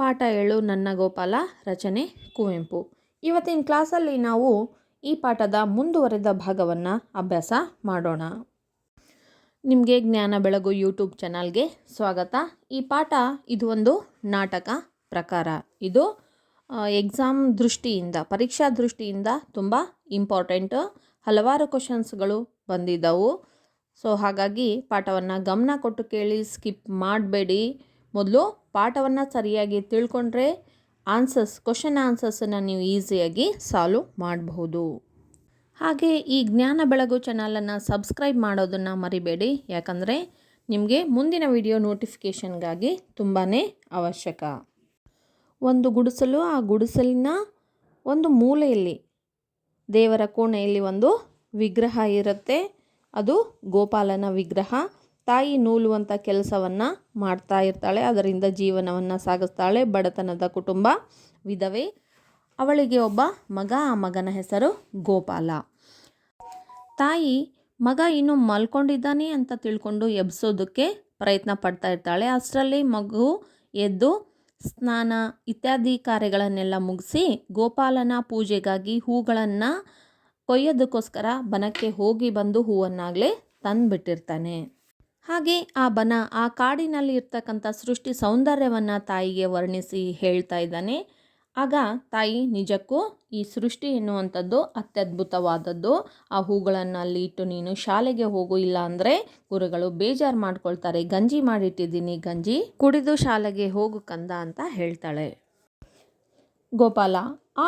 ಪಾಠ ಹೇಳು ನನ್ನ ಗೋಪಾಲ, ರಚನೆ ಕುವೆಂಪು. ಇವತ್ತಿನ ಕ್ಲಾಸಲ್ಲಿ ನಾವು ಈ ಪಾಠದ ಮುಂದುವರೆದ ಭಾಗವನ್ನು ಅಭ್ಯಾಸ ಮಾಡೋಣ. ನಿಮಗೆ ಜ್ಞಾನ ಬೆಳಗು ಯೂಟ್ಯೂಬ್ ಚಾನಲ್ಗೆ ಸ್ವಾಗತ. ಈ ಪಾಠ ಇದು ಒಂದು ನಾಟಕ ಪ್ರಕಾರ. ಇದು ಎಕ್ಸಾಮ್ ದೃಷ್ಟಿಯಿಂದ, ಪರೀಕ್ಷಾ ದೃಷ್ಟಿಯಿಂದ ತುಂಬ ಇಂಪಾರ್ಟೆಂಟ್ ಹಲವಾರು ಕ್ವಶನ್ಸ್ಗಳು ಬಂದಿದ್ದವು. ಸೊ ಹಾಗಾಗಿ ಪಾಠವನ್ನು ಗಮನ ಕೊಟ್ಟು ಕೇಳಿ ಸ್ಕಿಪ್ ಮಾಡಬೇಡಿ. ಮೊದಲು ಪಾಠವನ್ನು ಸರಿಯಾಗಿ ತಿಳ್ಕೊಂಡ್ರೆ ಆನ್ಸರ್ಸ್, ಕ್ವಶನ್ ಆನ್ಸರ್ಸನ್ನು ನೀವು ಈಸಿಯಾಗಿ ಸಾಲ್ವ್ ಮಾಡಬಹುದು. ಹಾಗೆ ಈ ಜ್ಞಾನ ಬೆಳಗು ಚಾನಲನ್ನು ಸಬ್ಸ್ಕ್ರೈಬ್ ಮಾಡೋದನ್ನು ಮರಿಬೇಡಿ. ಯಾಕಂದರೆ ನಿಮಗೆ ಮುಂದಿನ ವಿಡಿಯೋ ನೋಟಿಫಿಕೇಷನ್ಗಾಗಿ ತುಂಬಾ ಅವಶ್ಯಕ. ಒಂದು ಗುಡಿಸಲು, ಆ ಗುಡಿಸಲಿನ ಒಂದು ಮೂಲೆಯಲ್ಲಿ, ದೇವರ ಕೋಣೆಯಲ್ಲಿ ಒಂದು ವಿಗ್ರಹ ಇರುತ್ತೆ. ಅದು ಗೋಪಾಲನ ವಿಗ್ರಹ. ತಾಯಿ ನೂಲುವಂಥ ಕೆಲಸವನ್ನು ಮಾಡ್ತಾ ಇರ್ತಾಳೆ. ಅದರಿಂದ ಜೀವನವನ್ನು ಸಾಗಿಸ್ತಾಳೆ. ಬಡತನದ ಕುಟುಂಬ, ವಿಧವೆ. ಅವಳಿಗೆ ಒಬ್ಬ ಮಗ, ಆ ಮಗನ ಹೆಸರು ಗೋಪಾಲ. ತಾಯಿ, ಮಗ ಇನ್ನು ಮಲ್ಕೊಂಡಿದ್ದಾನೆ ಅಂತ ತಿಳ್ಕೊಂಡು ಎಬ್ಸೋದಕ್ಕೆ ಪ್ರಯತ್ನ ಪಡ್ತಾ ಇರ್ತಾಳೆ. ಅಷ್ಟರಲ್ಲಿ ಮಗು ಎದ್ದು ಸ್ನಾನ ಇತ್ಯಾದಿ ಕಾರ್ಯಗಳನ್ನೆಲ್ಲ ಮುಗಿಸಿ ಗೋಪಾಲನ ಪೂಜೆಗಾಗಿ ಹೂಗಳನ್ನು ಕೊಯ್ಯೋದಕ್ಕೋಸ್ಕರ ಬನಕ್ಕೆ ಹೋಗಿ ಬಂದು ಹೂವನ್ನಾಗಲೇ ತಂದುಬಿಟ್ಟಿರ್ತಾನೆ. ಹಾಗೆ ಆ ಬನ ಆ ಕಾಡಿನಲ್ಲಿ ಇರ್ತಕ್ಕಂಥ ಸೃಷ್ಟಿ ಸೌಂದರ್ಯವನ್ನು ತಾಯಿಗೆ ವರ್ಣಿಸಿ ಹೇಳ್ತಾ ಇದ್ದಾನೆ. ಆಗ ತಾಯಿ, ನಿಜಕ್ಕೂ ಈ ಸೃಷ್ಟಿ ಎನ್ನುವಂಥದ್ದು ಅತ್ಯದ್ಭುತವಾದದ್ದು. ಆ ಹೂಗಳನ್ನು ಅಲ್ಲಿ ಇಟ್ಟು ನೀನು ಶಾಲೆಗೆ ಹೋಗು, ಇಲ್ಲ ಅಂದರೆ ಗುರುಗಳು ಬೇಜಾರು ಮಾಡ್ಕೊಳ್ತಾರೆ. ಗಂಜಿ ಮಾಡಿಟ್ಟಿದ್ದೀನಿ, ಗಂಜಿ ಕುಡಿದು ಶಾಲೆಗೆ ಹೋಗು ಕಂದ ಅಂತ ಹೇಳ್ತಾಳೆ. ಗೋಪಾಲ,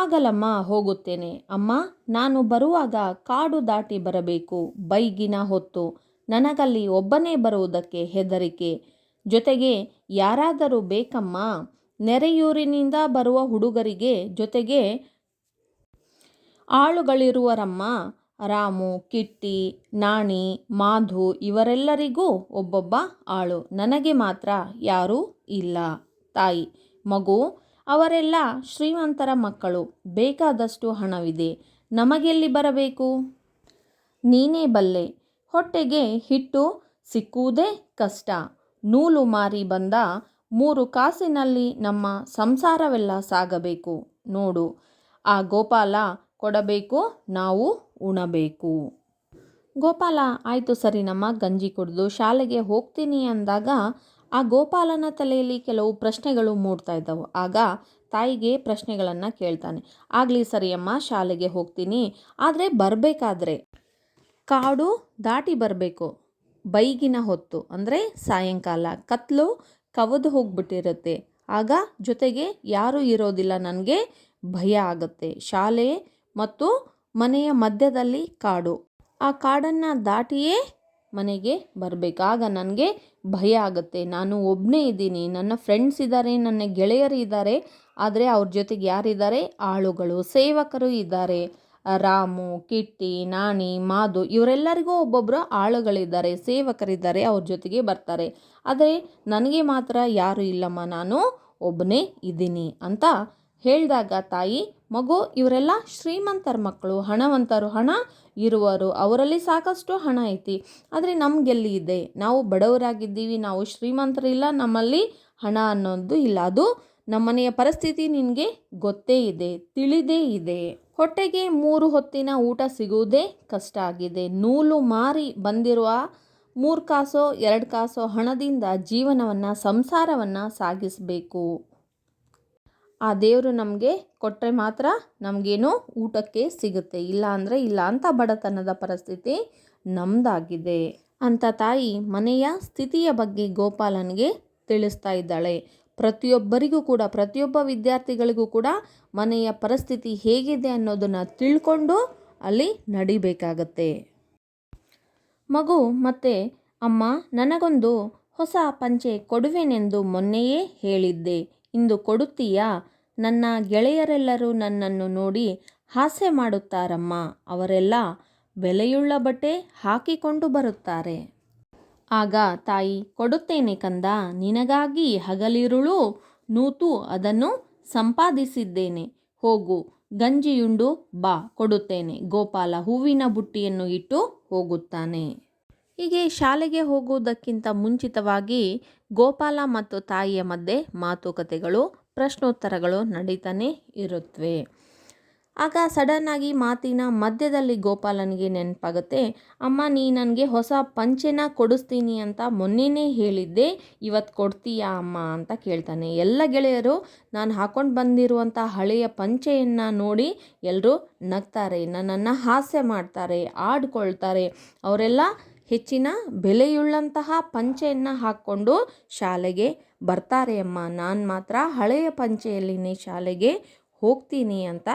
ಆಗಲಮ್ಮ, ಹೋಗುತ್ತೇನೆ. ಅಮ್ಮ, ನಾನು ಬರುವಾಗ ಕಾಡು ದಾಟಿ ಬರಬೇಕು. ಬೈಗಿನ ಹೊತ್ತು ನನಗಲ್ಲಿ ಒಬ್ಬನೇ ಬರುವುದಕ್ಕೆ ಹೆದರಿಕೆ. ಜೊತೆಗೆ ಯಾರಾದರೂ ಬೇಕಮ್ಮ? ನೆರೆಯೂರಿನಿಂದ ಬರುವ ಹುಡುಗರಿಗೆ ಜೊತೆಗೆ ಆಳುಗಳಿರುವರಮ್ಮ? ರಾಮು, ಕಿಟ್ಟಿ, ನಾಣಿ, ಮಾಧು ಇವರೆಲ್ಲರಿಗೂ ಒಬ್ಬೊಬ್ಬ ಆಳು. ನನಗೆ ಮಾತ್ರ ಯಾರೂ ಇಲ್ಲ. ತಾಯಿ, ಮಗು, ಅವರೆಲ್ಲ ಶ್ರೀಮಂತರ ಮಕ್ಕಳು. ಬೇಕಾದಷ್ಟು ಹಣವಿದೆ. ನಮಗೆಲ್ಲಿ ಬರಬೇಕು? ನೀನೇ ಬಲ್ಲೆ. ಹೊಟ್ಟೆಗೆ ಹಿಟ್ಟು ಸಿಕ್ಕುವುದೇ ಕಷ್ಟ. ನೂಲು ಮಾರಿ ಬಂದ ಮೂರು ಕಾಸಿನಲ್ಲಿ ನಮ್ಮ ಸಂಸಾರವೆಲ್ಲ ಸಾಗಬೇಕು. ನೋಡು, ಆ ಗೋಪಾಲ ಕೊಡಬೇಕು, ನಾವು ಉಣಬೇಕು. ಗೋಪಾಲ, ಆಯಿತು ಸರಿ ನಮ್ಮ ಗಂಜಿ ಕುಡಿದು ಶಾಲೆಗೆ ಹೋಗ್ತೀನಿ ಅಂದಾಗ ಆ ಗೋಪಾಲನ ತಲೆಯಲ್ಲಿ ಕೆಲವು ಪ್ರಶ್ನೆಗಳು ಮೂಡ್ತಾ ಇದ್ದವು. ಆಗ ತಾಯಿಗೆ ಪ್ರಶ್ನೆಗಳನ್ನು ಕೇಳ್ತಾನೆ. ಆಗಲಿ ಸರಿಯಮ್ಮ, ಶಾಲೆಗೆ ಹೋಗ್ತೀನಿ. ಆದರೆ ಬರಬೇಕಾದ್ರೆ? ಕಾಡು ದಾಟಿ ಬರಬೇಕು. ಬೈಗಿನ ಹೊತ್ತು, ಅಂದರೆ ಸಾಯಂಕಾಲ, ಕತ್ಲು ಕವದು ಹೋಗ್ಬಿಟ್ಟಿರುತ್ತೆ. ಆಗ ಜೊತೆಗೆ ಯಾರೂ ಇರೋದಿಲ್ಲ, ನನಗೆ ಭಯ ಆಗುತ್ತೆ. ಶಾಲೆ ಮತ್ತು ಮನೆಯ ಮಧ್ಯದಲ್ಲಿ ಕಾಡು. ಆ ಕಾಡನ್ನು ದಾಟಿಯೇ ಮನೆಗೆ ಬರಬೇಕು. ಆಗ ನನಗೆ ಭಯ ಆಗುತ್ತೆ. ನಾನು ಒಬ್ಬನೇ ಇದ್ದೀನಿ. ನನ್ನ ಫ್ರೆಂಡ್ಸ್ ಇದ್ದಾರೆ ನನ್ನ ಗೆಳೆಯರು ಇದ್ದಾರೆ ಆದರೆ ಅವ್ರ ಜೊತೆಗೆ ಯಾರಿದ್ದಾರೆ? ಆಳುಗಳು, ಸೇವಕರು ಇದ್ದಾರೆ. ರಾಮು, ಕಿಟ್ಟಿ, ನಾಣಿ ಮಾಧು ಇವರೆಲ್ಲರಿಗೂ ಒಬ್ಬೊಬ್ಬರು ಆಳುಗಳಿದ್ದಾರೆ, ಸೇವಕರಿದ್ದಾರೆ, ಅವ್ರ ಜೊತೆಗೆ ಬರ್ತಾರೆ. ಆದರೆ ನನಗೆ ಮಾತ್ರ ಯಾರು ಇಲ್ಲಮ್ಮ, ನಾನು ಒಬ್ಬನೇ ಇದ್ದೀನಿ ಅಂತ ಹೇಳಿದಾಗ ತಾಯಿ, ಮಗು ಇವರೆಲ್ಲ ಶ್ರೀಮಂತರ ಮಕ್ಕಳು, ಹಣವಂತರು, ಹಣ ಇರುವರು ಅವರಲ್ಲಿ ಸಾಕಷ್ಟು ಹಣ ಐತಿ. ಆದರೆ ನಮಗೆಲ್ಲಿ ಇದೆ? ನಾವು ಬಡವರಾಗಿದ್ದೀವಿ, ನಾವು ಶ್ರೀಮಂತರಿಲ್ಲ, ನಮ್ಮಲ್ಲಿ ಹಣ ಅನ್ನೋದು ಇಲ್ಲ. ಅದು ನಮ್ಮನೆಯ ಪರಿಸ್ಥಿತಿ ನಿನಗೆ ಗೊತ್ತೇ ಇದೆ, ತಿಳಿದೇ ಇದೆ. ಹೊಟ್ಟೆಗೆ ಮೂರು ಹೊತ್ತಿನ ಊಟ ಸಿಗುವುದೇ ಕಷ್ಟ ಆಗಿದೆ. ನೂಲು ಮಾರಿ ಬಂದಿರುವ ಮೂರು ಕಾಸೋ ಎರಡು ಕಾಸೋ ಹಣದಿಂದ ಜೀವನವನ್ನು, ಸಂಸಾರವನ್ನು ಸಾಗಿಸಬೇಕು. ಆ ದೇವರು ನಮಗೆ ಕೊಟ್ಟರೆ ಮಾತ್ರ ನಮಗೇನು ಊಟಕ್ಕೆ ಸಿಗುತ್ತೆ. ಇಲ್ಲ ಅಂದರೆ ಇಲ್ಲ ಅಂತ ಬಡತನದ ಪರಿಸ್ಥಿತಿ ನಮ್ಮದಾಗಿದೆ ಅಂತ ತಾಯಿ ಮನೆಯ ಸ್ಥಿತಿಯ ಬಗ್ಗೆ ಗೋಪಾಲನಿಗೆ ತಿಳಿಸ್ತಾ ಇದ್ದಾಳೆ. ಪ್ರತಿಯೊಬ್ಬರಿಗೂ ಕೂಡ, ಪ್ರತಿಯೊಬ್ಬ ವಿದ್ಯಾರ್ಥಿಗಳಿಗೂ ಕೂಡ ಮನೆಯ ಪರಿಸ್ಥಿತಿ ಹೇಗಿದೆ ಅನ್ನೋದನ್ನು ತಿಳ್ಕೊಂಡು ಅಲ್ಲಿ ನಡಿಬೇಕಾಗತ್ತೆ. ಮಗು, ಮತ್ತೆ ಅಮ್ಮ, ನನಗೊಂದು ಹೊಸ ಪಂಚೆ ಕೊಡುವೆನೆಂದು ಮೊನ್ನೆಯೇ ಹೇಳಿದ್ದೆ. ಇಂದು ಕೊಡುತ್ತೀಯಾ? ನನ್ನ ಗೆಳೆಯರೆಲ್ಲರೂ ನನ್ನನ್ನು ನೋಡಿ ಹಾಸ್ಯ ಮಾಡುತ್ತಾರಮ್ಮ. ಅವರೆಲ್ಲ ಬೆಲೆಯುಳ್ಳ ಬಟ್ಟೆ ಹಾಕಿಕೊಂಡು ಬರುತ್ತಾರೆ. ಆಗ ತಾಯಿ, ಕೊಡುತ್ತೇನೆ ಕಂದ, ನಿನಗಾಗಿ ಹಗಲಿರುಳು ನೂತು ಅದನ್ನು ಸಂಪಾದಿಸಿದ್ದೇನೆ. ಹೋಗು, ಗಂಜಿಯುಂಡು ಬಾ, ಕೊಡುತ್ತೇನೆ. ಗೋಪಾಲ ಹೂವಿನ ಬುಟ್ಟಿಯನ್ನು ಇಟ್ಟು ಹೋಗುತ್ತಾನೆ. ಹೀಗೆ ಶಾಲೆಗೆ ಹೋಗುವುದಕ್ಕಿಂತ ಮುಂಚಿತವಾಗಿ ಗೋಪಾಲ ಮತ್ತು ತಾಯಿಯ ಮಧ್ಯೆ ಮಾತುಕತೆಗಳು, ಪ್ರಶ್ನೋತ್ತರಗಳು ನಡೀತಾನೆ ಇರುತ್ತವೆ ಆಗ ಸಡನ್ನಾಗಿ ಮಾತಿನ ಮಧ್ಯದಲ್ಲಿ ಗೋಪಾಲನಿಗೆ ನೆನಪಾಗುತ್ತೆ, ಅಮ್ಮ, ನೀ ನನಗೆ ಹೊಸ ಪಂಚೆನ ಕೊಡಿಸ್ತೀನಿ ಅಂತ ಮೊನ್ನೆನೇ ಹೇಳಿದ್ದೆ ಇವತ್ತು ಕೊಡ್ತೀಯಾ ಅಮ್ಮ? ಅಂತ ಕೇಳ್ತಾನೆ. ಎಲ್ಲ ಗೆಳೆಯರು, ನಾನು ಹಾಕೊಂಡು ಬಂದಿರುವಂಥ ಹಳೆಯ ಪಂಚೆಯನ್ನು ನೋಡಿ ಎಲ್ಲರೂ ನಗ್ತಾರೆ, ನನ್ನನ್ನು ಹಾಸ್ಯ ಮಾಡ್ತಾರೆ, ಆಡ್ಕೊಳ್ತಾರೆ. ಅವರೆಲ್ಲ ಹೆಚ್ಚಿನ ಬೆಲೆಯುಳ್ಳಂತಹ ಪಂಚೆಯನ್ನು ಹಾಕ್ಕೊಂಡು ಶಾಲೆಗೆ ಬರ್ತಾರೆ ಅಮ್ಮ. ನಾನು ಮಾತ್ರ ಹಳೆಯ ಪಂಚೆಯಲ್ಲಿನೇ ಶಾಲೆಗೆ ಹೋಗ್ತೀನಿ ಅಂತ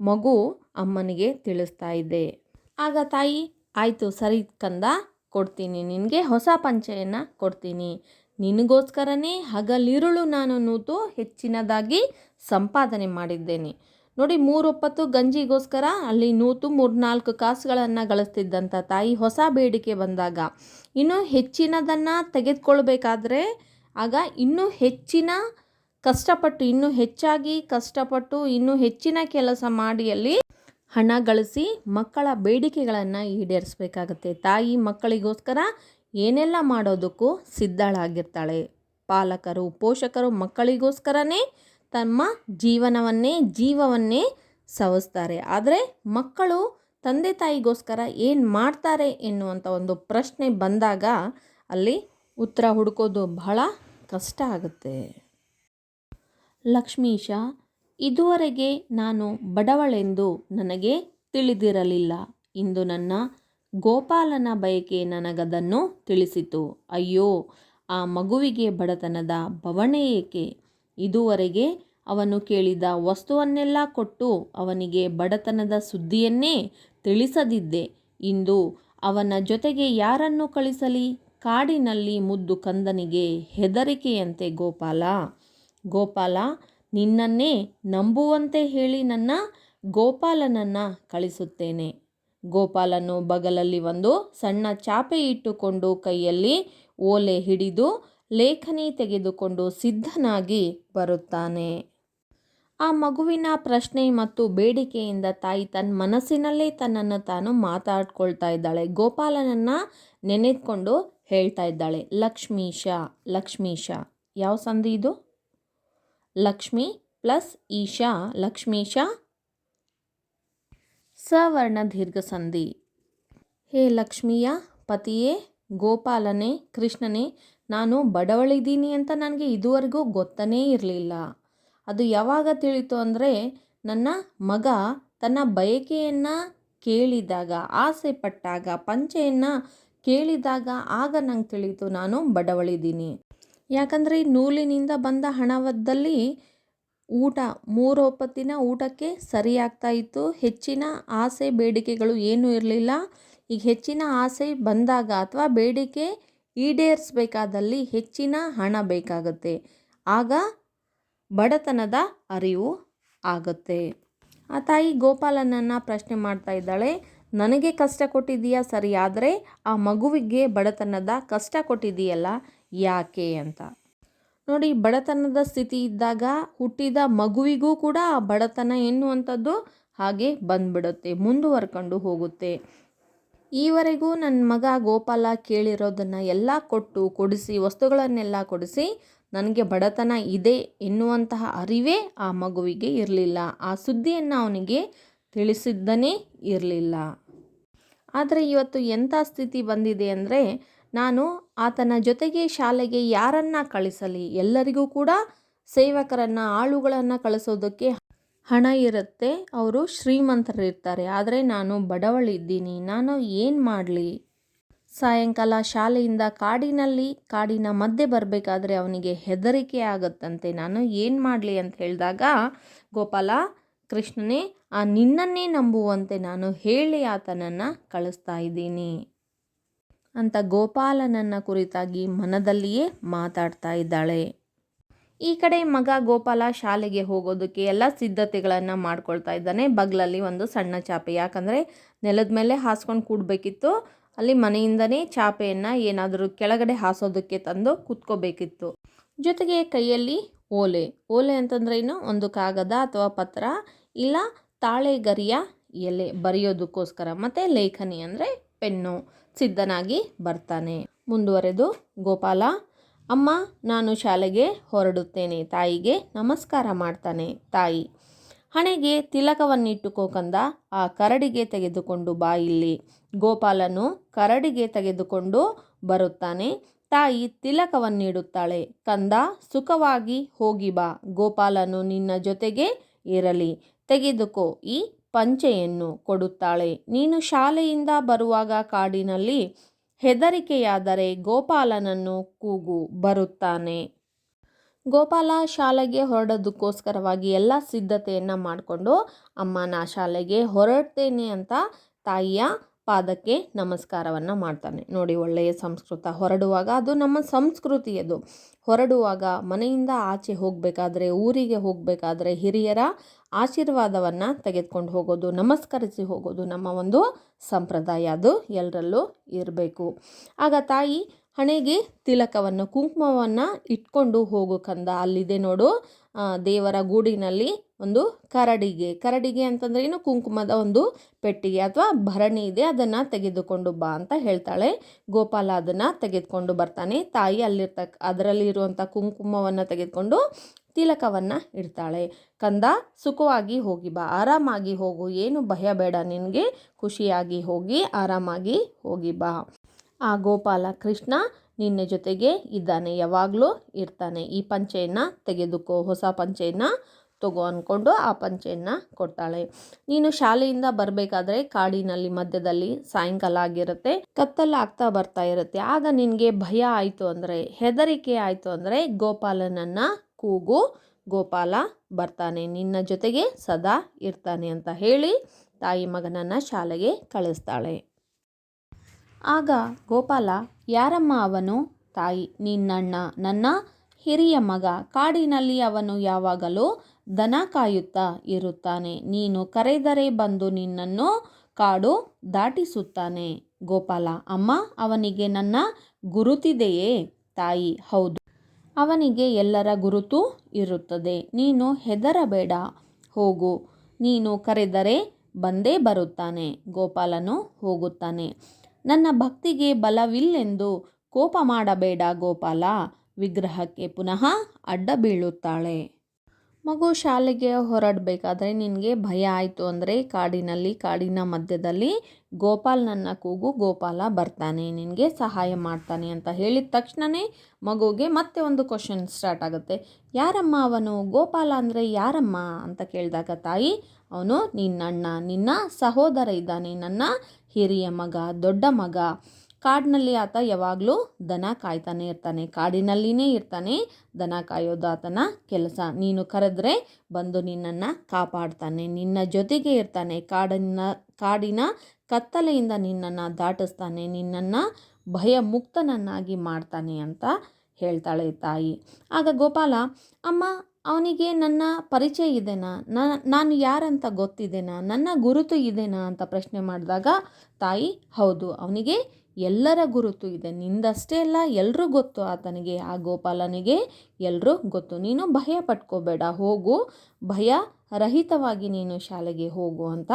ಮಗು ಅಮ್ಮನಿಗೆ ತಿಳಿಸ್ತಾ ಇದ್ದೆ. ಆಗ ತಾಯಿ, ಆಯಿತು ಸರಿ ಕಂದ, ಕೊಡ್ತೀನಿ. ನಿನಗೆ ಹೊಸ ಪಂಚೆಯನ್ನು ಕೊಡ್ತೀನಿ. ನಿನಗೋಸ್ಕರನೇ ಹಗಲಿರುಳು ನಾನು ನೂತು ಹೆಚ್ಚಿನದಾಗಿ ಸಂಪಾದನೆ ಮಾಡಿದ್ದೇನೆ. ನೋಡಿ, ಮೂರೊಪ್ಪತ್ತು ಗಂಜಿಗೋಸ್ಕರ ಅಲ್ಲಿ ನೂತು ಮೂರ್ನಾಲ್ಕು ಕಾಸುಗಳನ್ನು ಗಳಿಸ್ತಿದ್ದಂಥ ತಾಯಿ ಹೊಸ ಬೇಡಿಕೆ ಬಂದಾಗ, ಇನ್ನು ಹೆಚ್ಚಿನದನ್ನು ತೆಗೆದುಕೊಳ್ಬೇಕಾದ್ರೆ ಆಗ ಇನ್ನೂ ಹೆಚ್ಚಿನ ಕಷ್ಟಪಟ್ಟು ಇನ್ನೂ ಹೆಚ್ಚಾಗಿ ಕಷ್ಟಪಟ್ಟು ಇನ್ನೂ ಹೆಚ್ಚಿನ ಕೆಲಸ ಮಾಡಿಯಲ್ಲಿ ಹಣ ಗಳಿಸಿ ಮಕ್ಕಳ ಬೇಡಿಕೆಗಳನ್ನು ಈಡೇರಿಸಬೇಕಾಗತ್ತೆ. ತಾಯಿ ಮಕ್ಕಳಿಗೋಸ್ಕರ ಏನೆಲ್ಲ ಮಾಡೋದಕ್ಕೂ ಸಿದ್ಧಳಾಗಿರ್ತಾಳೆ. ಪಾಲಕರು, ಪೋಷಕರು ಮಕ್ಕಳಿಗೋಸ್ಕರನೇ ತಮ್ಮ ಜೀವನವನ್ನೇ, ಜೀವವನ್ನೇ ಸವಿಸ್ತಾರೆ. ಆದರೆ ಮಕ್ಕಳು ತಂದೆ ತಾಯಿಗೋಸ್ಕರ ಏನು ಮಾಡ್ತಾರೆ ಎನ್ನುವಂಥ ಒಂದು ಪ್ರಶ್ನೆ ಬಂದಾಗ ಅಲ್ಲಿ ಉತ್ತರ ಹುಡುಕೋದು ಬಹಳ ಕಷ್ಟ ಆಗುತ್ತೆ. ಲಕ್ಷ್ಮೀಶ, ಇದುವರೆಗೆ ನಾನು ಬಡವಳೆಂದು ನನಗೆ ತಿಳಿದಿರಲಿಲ್ಲ. ಇಂದು ನನ್ನ ಗೋಪಾಲನ ಬಯಕೆ ನನಗದನ್ನು ತಿಳಿಸಿತು. ಅಯ್ಯೋ, ಆ ಮಗುವಿಗೆ ಬಡತನದ ಬವಣೆ ಏಕೆ? ಇದುವರೆಗೆ ಅವನು ಕೇಳಿದ ವಸ್ತುವನ್ನೆಲ್ಲ ಕೊಟ್ಟು ಅವನಿಗೆ ಬಡತನದ ಸುದ್ದಿಯನ್ನೇ ತಿಳಿಸದಿದ್ದೆ. ಇಂದು ಅವನ ಜೊತೆಗೆ ಯಾರನ್ನು ಕಳಿಸಲಿ? ಕಾಡಿನಲ್ಲಿ ಮುದ್ದು ಕಂದನಿಗೆ ಹೆದರಿಕೆಯಂತೆ ಗೋಪಾಲ. ಗೋಪಾಲ, ನಿನ್ನನ್ನೇ ನಂಬುವಂತೆ ಹೇಳಿ ನನ್ನ ಗೋಪಾಲನನ್ನು ಕಳಿಸುತ್ತೇನೆ. ಗೋಪಾಲನು ಬಗಲಲ್ಲಿ ಒಂದು ಸಣ್ಣ ಚಾಪೆ ಇಟ್ಟುಕೊಂಡು ಕೈಯಲ್ಲಿ ಓಲೆ ಹಿಡಿದು ಲೇಖನಿ ತೆಗೆದುಕೊಂಡು ಸಿದ್ಧನಾಗಿ ಬರುತ್ತಾನೆ. ಆ ಮಗುವಿನ ಪ್ರಶ್ನೆ ಮತ್ತು ಬೇಡಿಕೆಯಿಂದ ತಾಯಿ ತನ್ನ ಮನಸ್ಸಿನಲ್ಲೇ ತನ್ನನ್ನು ತಾನು ಮಾತಾಡ್ಕೊಳ್ತಾ ಇದ್ದಾಳೆ. ಗೋಪಾಲನನ್ನು ನೆನೆದುಕೊಂಡು ಹೇಳ್ತಾ ಇದ್ದಾಳೆ, ಲಕ್ಷ್ಮೀಶ ಲಕ್ಷ್ಮೀಶ, ಯಾವ ಸಂಧಿ ಇದು? ಲಕ್ಷ್ಮಿ ಪ್ಲಸ್ ಈಶಾ, ಲಕ್ಷ್ಮೀಶ. ಸವರ್ಣ ದೀರ್ಘ ಸಂಧಿ ಹೇ ಲಕ್ಷ್ಮಿಯ, ಪತಿಯೇ, ಗೋಪಾಲನೇ, ಕೃಷ್ಣನೇ, ನಾನು ಬಡವಳಿದ್ದೀನಿ ಅಂತ ನನಗೆ ಇದುವರೆಗೂ ಗೊತ್ತನೇ ಇರಲಿಲ್ಲ. ಅದು ಯಾವಾಗ ತಿಳಿತು ಅಂದರೆ, ನನ್ನ ಮಗ ತನ್ನ ಬಯಕೆಯನ್ನು ಕೇಳಿದಾಗ, ಆಸೆ ಪಟ್ಟಾಗ, ಪಂಚೆಯನ್ನು ಕೇಳಿದಾಗ, ಆಗ ನಂಗೆ ತಿಳಿತು ನಾನು ಬಡವಳಿದ್ದೀನಿ. ಯಾಕಂದರೆ ಈ ನೂಲಿನಿಂದ ಬಂದ ಹಣವದ್ದಲ್ಲಿ ಊಟ ಮೂರು ಹೊತ್ತಿನ ಊಟಕ್ಕೆ ಸರಿಯಾಗ್ತಾ ಇತ್ತು. ಹೆಚ್ಚಿನ ಆಸೆ, ಬೇಡಿಕೆಗಳು ಏನೂ ಇರಲಿಲ್ಲ. ಈಗ ಹೆಚ್ಚಿನ ಆಸೆ ಬಂದಾಗ ಅಥವಾ ಬೇಡಿಕೆ ಈಡೇರಿಸಬೇಕಾದಲ್ಲಿ ಹೆಚ್ಚಿನ ಹಣ ಬೇಕಾಗುತ್ತೆ. ಆಗ ಬಡತನದ ಅರಿವು ಆಗುತ್ತೆ. ಆ ತಾಯಿ ಗೋಪಾಲನನ್ನು ಪ್ರಶ್ನೆ ಮಾಡ್ತಾ ಇದ್ದಾಳೆ, ನನಗೆ ಕಷ್ಟ ಕೊಟ್ಟಿದ್ದೀಯಾ ಸರಿ, ಆದರೆ ಆ ಮಗುವಿಗೆ ಬಡತನದ ಕಷ್ಟ ಕೊಟ್ಟಿದೀಯಲ್ಲ ಯಾಕೆ ಅಂತ. ನೋಡಿ, ಬಡತನದ ಸ್ಥಿತಿ ಇದ್ದಾಗ ಹುಟ್ಟಿದ ಮಗುವಿಗೂ ಕೂಡ ಆ ಬಡತನ ಎನ್ನುವಂಥದ್ದು ಹಾಗೆ ಬಂದ್ಬಿಡುತ್ತೆ, ಮುಂದುವರ್ಕೊಂಡು ಹೋಗುತ್ತೆ. ಈವರೆಗೂ ನನ್ನ ಮಗ ಗೋಪಾಲ ಕೇಳಿರೋದನ್ನು ಎಲ್ಲ ಕೊಟ್ಟು, ಕೊಡಿಸಿ, ವಸ್ತುಗಳನ್ನೆಲ್ಲ ಕೊಡಿಸಿ ನನಗೆ ಬಡತನ ಇದೆ ಎನ್ನುವಂತಹ ಅರಿವೇ ಆ ಮಗುವಿಗೆ ಇರಲಿಲ್ಲ. ಆ ಸುದ್ದಿಯನ್ನು ಅವನಿಗೆ ತಿಳಿಸಿದ್ದನೇ ಇರಲಿಲ್ಲ. ಆದರೆ ಇವತ್ತು ಎಂಥ ಸ್ಥಿತಿ ಬಂದಿದೆ ಅಂದರೆ, ನಾನು ಆತನ ಜೊತೆಗೆ ಶಾಲೆಗೆ ಯಾರನ್ನ ಕಳಿಸಲಿ? ಎಲ್ಲರಿಗೂ ಕೂಡ ಸೇವಕರನ್ನು, ಆಳುಗಳನ್ನು ಕಳಿಸೋದಕ್ಕೆ ಹಣ ಇರುತ್ತೆ. ಅವರು ಶ್ರೀಮಂತರಿರ್ತಾರೆ. ಆದರೆ ನಾನು ಬಡವಳಿದ್ದೀನಿ. ನಾನು ಏನು ಮಾಡಲಿ? ಸಾಯಂಕಾಲ ಶಾಲೆಯಿಂದ ಕಾಡಿನಲ್ಲಿ, ಕಾಡಿನ ಮಧ್ಯೆ ಬರಬೇಕಾದ್ರೆ ಅವನಿಗೆ ಹೆದರಿಕೆ ಆಗುತ್ತಂತೆ. ನಾನು ಏನು ಮಾಡಲಿ ಅಂತ ಹೇಳಿದಾಗ, ಗೋಪಾಲ, ಕೃಷ್ಣನೇ, ಆ ನಿನ್ನನ್ನೇ ನಂಬುವಂತೆ ನಾನು ಹೇಳಿ ಆತನನ್ನು ಕಳಿಸ್ತಾ ಇದ್ದೀನಿ. ಅಂತ ಗೋಪಾಲನನ್ನ ಕುರಿತಾಗಿ ಮನದಲ್ಲಿಯೇ ಮಾತಾಡ್ತಾ ಇದ್ದಾಳೆ. ಈ ಕಡೆ ಮಗ ಗೋಪಾಲ ಶಾಲೆಗೆ ಹೋಗೋದಕ್ಕೆ ಎಲ್ಲ ಸಿದ್ಧತೆಗಳನ್ನು ಮಾಡ್ಕೊಳ್ತಾ ಇದ್ದಾನೆ. ಬಗ್ಲಲ್ಲಿ ಒಂದು ಸಣ್ಣ ಚಾಪೆ. ಯಾಕಂದರೆ ನೆಲದ ಮೇಲೆ ಹಾಸ್ಕೊಂಡು ಕೂಡಬೇಕಿತ್ತು. ಅಲ್ಲಿ ಮನೆಯಿಂದನೇ ಚಾಪೆಯನ್ನು ಏನಾದರೂ ಕೆಳಗಡೆ ಹಾಸೋದಕ್ಕೆ ತಂದು ಕುತ್ಕೋಬೇಕಿತ್ತು. ಜೊತೆಗೆ ಕೈಯಲ್ಲಿ ಓಲೆ. ಓಲೆ ಅಂತಂದ್ರೆ ಏನು? ಒಂದು ಕಾಗದ ಅಥವಾ ಪತ್ರ, ಇಲ್ಲ ತಾಳೆಗರಿಯ ಎಲೆ. ಬರೆಯೋದಕ್ಕೋಸ್ಕರ. ಮತ್ತು ಲೇಖನಿ ಅಂದರೆ ಪೆನ್ನು. ಸಿದ್ಧನಾಗಿ ಬರ್ತಾನೆ. ಮುಂದುವರೆದು, ಗೋಪಾಲ, ಅಮ್ಮ, ನಾನು ಶಾಲೆಗೆ ಹೊರಡುತ್ತೇನೆ. ತಾಯಿಗೆ ನಮಸ್ಕಾರ ಮಾಡ್ತಾನೆ. ತಾಯಿ, ಹಣೆಗೆ ತಿಲಕವನ್ನಿಟ್ಟುಕೋ ಕಂದ, ಆ ಕರಡಿಗೆ ತೆಗೆದುಕೊಂಡು ಬಾ ಇಲ್ಲಿ. ಗೋಪಾಲನು ಕರಡಿಗೆ ತೆಗೆದುಕೊಂಡು ಬರುತ್ತಾನೆ. ತಾಯಿ ತಿಲಕವನ್ನಿಡುತ್ತಾಳೆ. ಕಂದ, ಸುಖವಾಗಿ ಹೋಗಿ ಬಾ. ಗೋಪಾಲನು ನಿನ್ನ ಜೊತೆಗೆ ಇರಲಿ. ತೆಗೆದುಕೋ. ಈ ಪಂಚೆಯನ್ನು ಕೊಡುತ್ತಾಳೆ. ನೀನು ಶಾಲೆಯಿಂದ ಬರುವಾಗ ಕಾಡಿನಲ್ಲಿ ಹೆದರಿಕೆಯಾದರೆ ಗೋಪಾಲನನ್ನು ಕೂಗು ಬರುತ್ತಾನೆ. ಗೋಪಾಲ ಶಾಲೆಗೆ ಹೊರಡೋದಕ್ಕೋಸ್ಕರವಾಗಿ ಎಲ್ಲ ಸಿದ್ಧತೆಯನ್ನು ಮಾಡಿಕೊಂಡು, ಅಮ್ಮ, ನಾ ಶಾಲೆಗೆ ಹೊರಡ್ತೇನೆ ಅಂತ ತಾಯಿಯ ಪಾದಕ್ಕೆ ನಮಸ್ಕಾರವನ್ನು ಮಾಡ್ತಾನೆ. ನೋಡಿ, ಒಳ್ಳೆಯ ಸಂಸ್ಕೃತ. ಹೊರಡುವಾಗ ಅದು ನಮ್ಮ ಸಂಸ್ಕೃತಿ ಅದು. ಹೊರಡುವಾಗ ಮನೆಯಿಂದ ಆಚೆ ಹೋಗಬೇಕಾದ್ರೆ, ಊರಿಗೆ ಹೋಗಬೇಕಾದ್ರೆ ಹಿರಿಯರ ಆಶೀರ್ವಾದವನ್ನು ತೆಗೆದುಕೊಂಡು ಹೋಗೋದು, ನಮಸ್ಕರಿಸಿ ಹೋಗೋದು ನಮ್ಮ ಒಂದು ಸಂಪ್ರದಾಯ. ಅದು ಎಲ್ಲರಲ್ಲೂ ಇರಬೇಕು. ಆಗ ತಾಯಿ ಹಣೆಗೆ ತಿಲಕವನ್ನು, ಕುಂಕುಮವನ್ನು ಇಟ್ಕೊಂಡು ಹೋಗು ಕಂದ. ಅಲ್ಲಿದೆ ನೋಡು ದೇವರ ಗೂಡಿನಲ್ಲಿ ಒಂದು ಕರಡಿಗೆ. ಕರಡಿಗೆ ಅಂತಂದ್ರೆ ಏನು? ಕುಂಕುಮದ ಒಂದು ಪೆಟ್ಟಿಗೆ ಅಥವಾ ಭರಣಿ ಇದೆ, ಅದನ್ನು ತೆಗೆದುಕೊಂಡು ಬಾ ಅಂತ ಹೇಳ್ತಾಳೆ. ಗೋಪಾಲ ಅದನ್ನು ತೆಗೆದುಕೊಂಡು ಬರ್ತಾನೆ. ತಾಯಿ ಅಲ್ಲಿರ್ತಕ್ಕ ಅದರಲ್ಲಿ ಇರುವಂಥ ಕುಂಕುಮವನ್ನು ತೆಗೆದುಕೊಂಡು ತಿಲಕವನ್ನು ಇಡ್ತಾಳೆ. ಕಂದ, ಸುಖವಾಗಿ ಹೋಗಿ ಬಾ. ಆರಾಮಾಗಿ ಹೋಗು. ಏನು ಭಯ ಬೇಡ ನಿನಗೆ ಖುಷಿಯಾಗಿ ಹೋಗಿ, ಆರಾಮಾಗಿ ಹೋಗಿ ಬಾ. ಆ ಗೋಪಾಲ ಕೃಷ್ಣ ನಿನ್ನ ಜೊತೆಗೆ ಇದ್ದಾನೆ. ಯಾವಾಗಲೂ ಇರ್ತಾನೆ. ಈ ಪಂಚೆಯನ್ನು ತೆಗೆದುಕೋ. ಹೊಸ ಪಂಚೆಯನ್ನು ತಗೋ ಅಂದ್ಕೊಂಡು ಆ ಪಂಚೆಯನ್ನು ಕೊಡ್ತಾಳೆ. ನೀನು ಶಾಲೆಯಿಂದ ಬರಬೇಕಾದ್ರೆ ಕಾಡಿನಲ್ಲಿ ಮಧ್ಯದಲ್ಲಿ ಸಾಯಂಕಾಲ ಆಗಿರುತ್ತೆ. ಕತ್ತಲಾಗ್ತಾ ಬರ್ತಾ ಇರುತ್ತೆ. ಆಗ ನಿನಗೆ ಭಯ ಆಯಿತು ಅಂದರೆ, ಹೆದರಿಕೆ ಆಯಿತು ಅಂದರೆ ಗೋಪಾಲನನ್ನು ಕೂಗು, ಗೋಪಾಲ ಬರ್ತಾನೆ, ನಿನ್ನ ಜೊತೆಗೆ ಸದಾ ಇರ್ತಾನೆ ಅಂತ ಹೇಳಿ ತಾಯಿ ಮಗನನ್ನು ಶಾಲೆಗೆ ಕಳಿಸ್ತಾಳೆ. ಆಗ ಗೋಪಾಲ, ಯಾರಮ್ಮ ಅವನು? ತಾಯಿ, ನಿನ್ನಣ್ಣ, ನನ್ನ ಹಿರಿಯ ಮಗ, ಕಾಡಿನಲ್ಲಿ ಅವನು ಯಾವಾಗಲೂ ದನ ಕಾಯುತ್ತಾ ಇರುತ್ತಾನೆ. ನೀನು ಕರೆದರೆ ಬಂದು ನಿನ್ನನ್ನು ಕಾಡು ದಾಟಿಸುತ್ತಾನೆ. ಗೋಪಾಲ, ಅಮ್ಮ, ಅವನಿಗೆ ನನ್ನ ಗುರುತಿದೆಯೇ? ತಾಯಿ, ಹೌದು. ಅವನಿಗೆ ಎಲ್ಲರ ಗುರುತು ಇರುತ್ತದೆ. ನೀನು ಹೆದರಬೇಡ, ಹೋಗು. ನೀನು ಕರೆದರೆ ಬಂದೇ ಬರುತ್ತಾನೆ. ಗೋಪಾಲನು ಹೋಗುತ್ತಾನೆ. ನನ್ನ ಭಕ್ತಿಗೆ ಬಲವಿಲ್ಲೆಂದು ಕೋಪ ಮಾಡಬೇಡ ಗೋಪಾಲ. ವಿಗ್ರಹಕ್ಕೆ ಪುನಃ ಅಡ್ಡ ಬೀಳುತ್ತಾಳೆ. ಮಗು ಶಾಲೆಗೆ ಹೊರಡಬೇಕಾದ್ರೆ ನಿನಗೆ ಭಯ ಆಯಿತು ಅಂದರೆ ಕಾಡಿನಲ್ಲಿ, ಕಾಡಿನ ಮಧ್ಯದಲ್ಲಿ ಗೋಪಾಲನನ್ನ ಕೂಗು, ಗೋಪಾಲ ಬರ್ತಾನೆ, ನಿನಗೆ ಸಹಾಯ ಮಾಡ್ತಾನೆ ಅಂತ ಹೇಳಿದ ತಕ್ಷಣವೇ ಮಗುಗೆ ಮತ್ತೆ ಒಂದು ಕ್ವಶನ್ ಸ್ಟಾರ್ಟ್ ಆಗುತ್ತೆ. ಯಾರಮ್ಮ ಅವನು? ಗೋಪಾಲ ಅಂದರೆ ಯಾರಮ್ಮ ಅಂತ ಕೇಳಿದಾಗ ತಾಯಿ, ಅವನು ನಿನ್ನಣ್ಣ, ನಿನ್ನ ಸಹೋದರ ಇದ್ದಾನೆ, ನನ್ನ ಹಿರಿಯ ಮಗ, ದೊಡ್ಡ ಮಗ. ಕಾಡಿನಲ್ಲಿ ಆತ ಯಾವಾಗಲೂ ದನ ಕಾಯ್ತಾನೆ ಇರ್ತಾನೆ. ಕಾಡಿನಲ್ಲಿನೇ ಇರ್ತಾನೆ. ದನ ಕಾಯೋದು ಆತನ ಕೆಲಸ. ನೀನು ಕರೆದ್ರೆ ಬಂದು ನಿನ್ನನ್ನು ಕಾಪಾಡ್ತಾನೆ. ನಿನ್ನ ಜೊತೆಗೆ ಇರ್ತಾನೆ. ಕಾಡಿನ ಕಾಡಿನ ಕತ್ತಲೆಯಿಂದ ನಿನ್ನನ್ನು ದಾಟಿಸ್ತಾನೆ. ನಿನ್ನನ್ನು ಭಯ ಮುಕ್ತನನ್ನಾಗಿ ಮಾಡ್ತಾನೆ ಅಂತ ಹೇಳ್ತಾಳೆ ತಾಯಿ. ಆಗ ಗೋಪಾಲ, ಅಮ್ಮ, ಅವನಿಗೆ ನನ್ನ ಪರಿಚಯ ಇದೆನಾ? ನಾನು ಯಾರಂತ ಗೊತ್ತಿದೆನಾ? ನನ್ನ ಗುರುತು ಇದೆನಾ? ಅಂತ ಪ್ರಶ್ನೆ ಮಾಡಿದಾಗ ತಾಯಿ, ಹೌದು, ಅವನಿಗೆ ಎಲ್ಲರ ಗುರುತು ಇದೆ. ನಿಂದಷ್ಟೇ ಅಲ್ಲ ಎಲ್ಲರೂ ಗೊತ್ತು ಆತನಿಗೆ, ಆ ಗೋಪಾಲನಿಗೆ ಎಲ್ಲರೂ ಗೊತ್ತು. ನೀನು ಭಯ ಪಟ್ಕೋಬೇಡ, ಹೋಗು. ಭಯ ರಹಿತವಾಗಿ ನೀನು ಶಾಲೆಗೆ ಹೋಗು ಅಂತ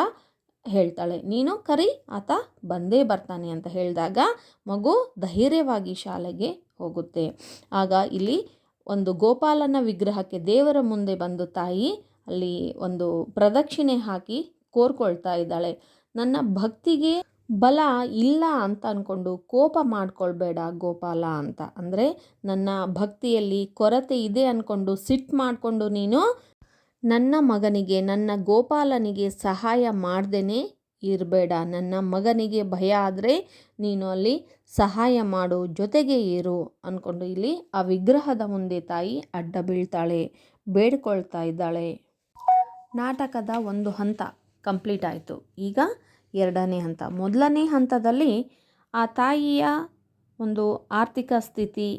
ಹೇಳ್ತಾಳೆ. ನೀನು ಕರಿ, ಆತ ಬಂದೇ ಬರ್ತಾನೆ ಅಂತ ಹೇಳಿದಾಗ ಮಗು ಧೈರ್ಯವಾಗಿ ಶಾಲೆಗೆ ಹೋಗುತ್ತೆ. ಆಗ ಇಲ್ಲಿ ಒಂದು ಗೋಪಾಲನ ವಿಗ್ರಹಕ್ಕೆ ದೇವರ ಮುಂದೆ ಬಂದು ತಾಯಿ ಅಲ್ಲಿ ಒಂದು ಪ್ರದಕ್ಷಿಣೆ ಹಾಕಿ ಕೋರ್ಕೊಳ್ತಾ ಇದ್ದಾಳೆ. ನನ್ನ ಭಕ್ತಿಗೆ ಬಲ ಇಲ್ಲ ಅಂತ ಅಂದ್ಕೊಂಡು ಕೋಪ ಮಾಡ್ಕೊಳ್ಬೇಡ ಗೋಪಾಲ ಅಂತ. ಅಂದರೆ ನನ್ನ ಭಕ್ತಿಯಲ್ಲಿ ಕೊರತೆ ಇದೆ ಅಂದ್ಕೊಂಡು ಸಿಟ್ಟು ಮಾಡಿಕೊಂಡು ನೀನು ನನ್ನ ಮಗನಿಗೆ, ನನ್ನ ಗೋಪಾಲನಿಗೆ ಸಹಾಯ ಮಾಡ್ದೇ ಇರಬೇಡ. ನನ್ನ ಮಗನಿಗೆ ಭಯ ಆದರೆ ನೀನು ಅಲ್ಲಿ ಸಹಾಯ ಮಾಡು, ಜೊತೆಗೆ ಇರು ಅಂದ್ಕೊಂಡು ಇಲ್ಲಿ ಆ ವಿಗ್ರಹದ ಮುಂದೆ ತಾಯಿ ಅಡ್ಡ ಬೀಳ್ತಾಳೆ, ಬೇಡ್ಕೊಳ್ತಾ ಇದ್ದಾಳೆ. ನಾಟಕದ ಒಂದು ಹಂತ ಕಂಪ್ಲೀಟ್ ಆಯಿತು. ಈಗ ಎರಡನೇ ಹಂತ. ಮೊದಲನೇ ಹಂತದಲ್ಲಿ ಆ ತಾಯಿಯ ಒಂದು ಆರ್ಥಿಕ ಸ್ಥಿತಿ,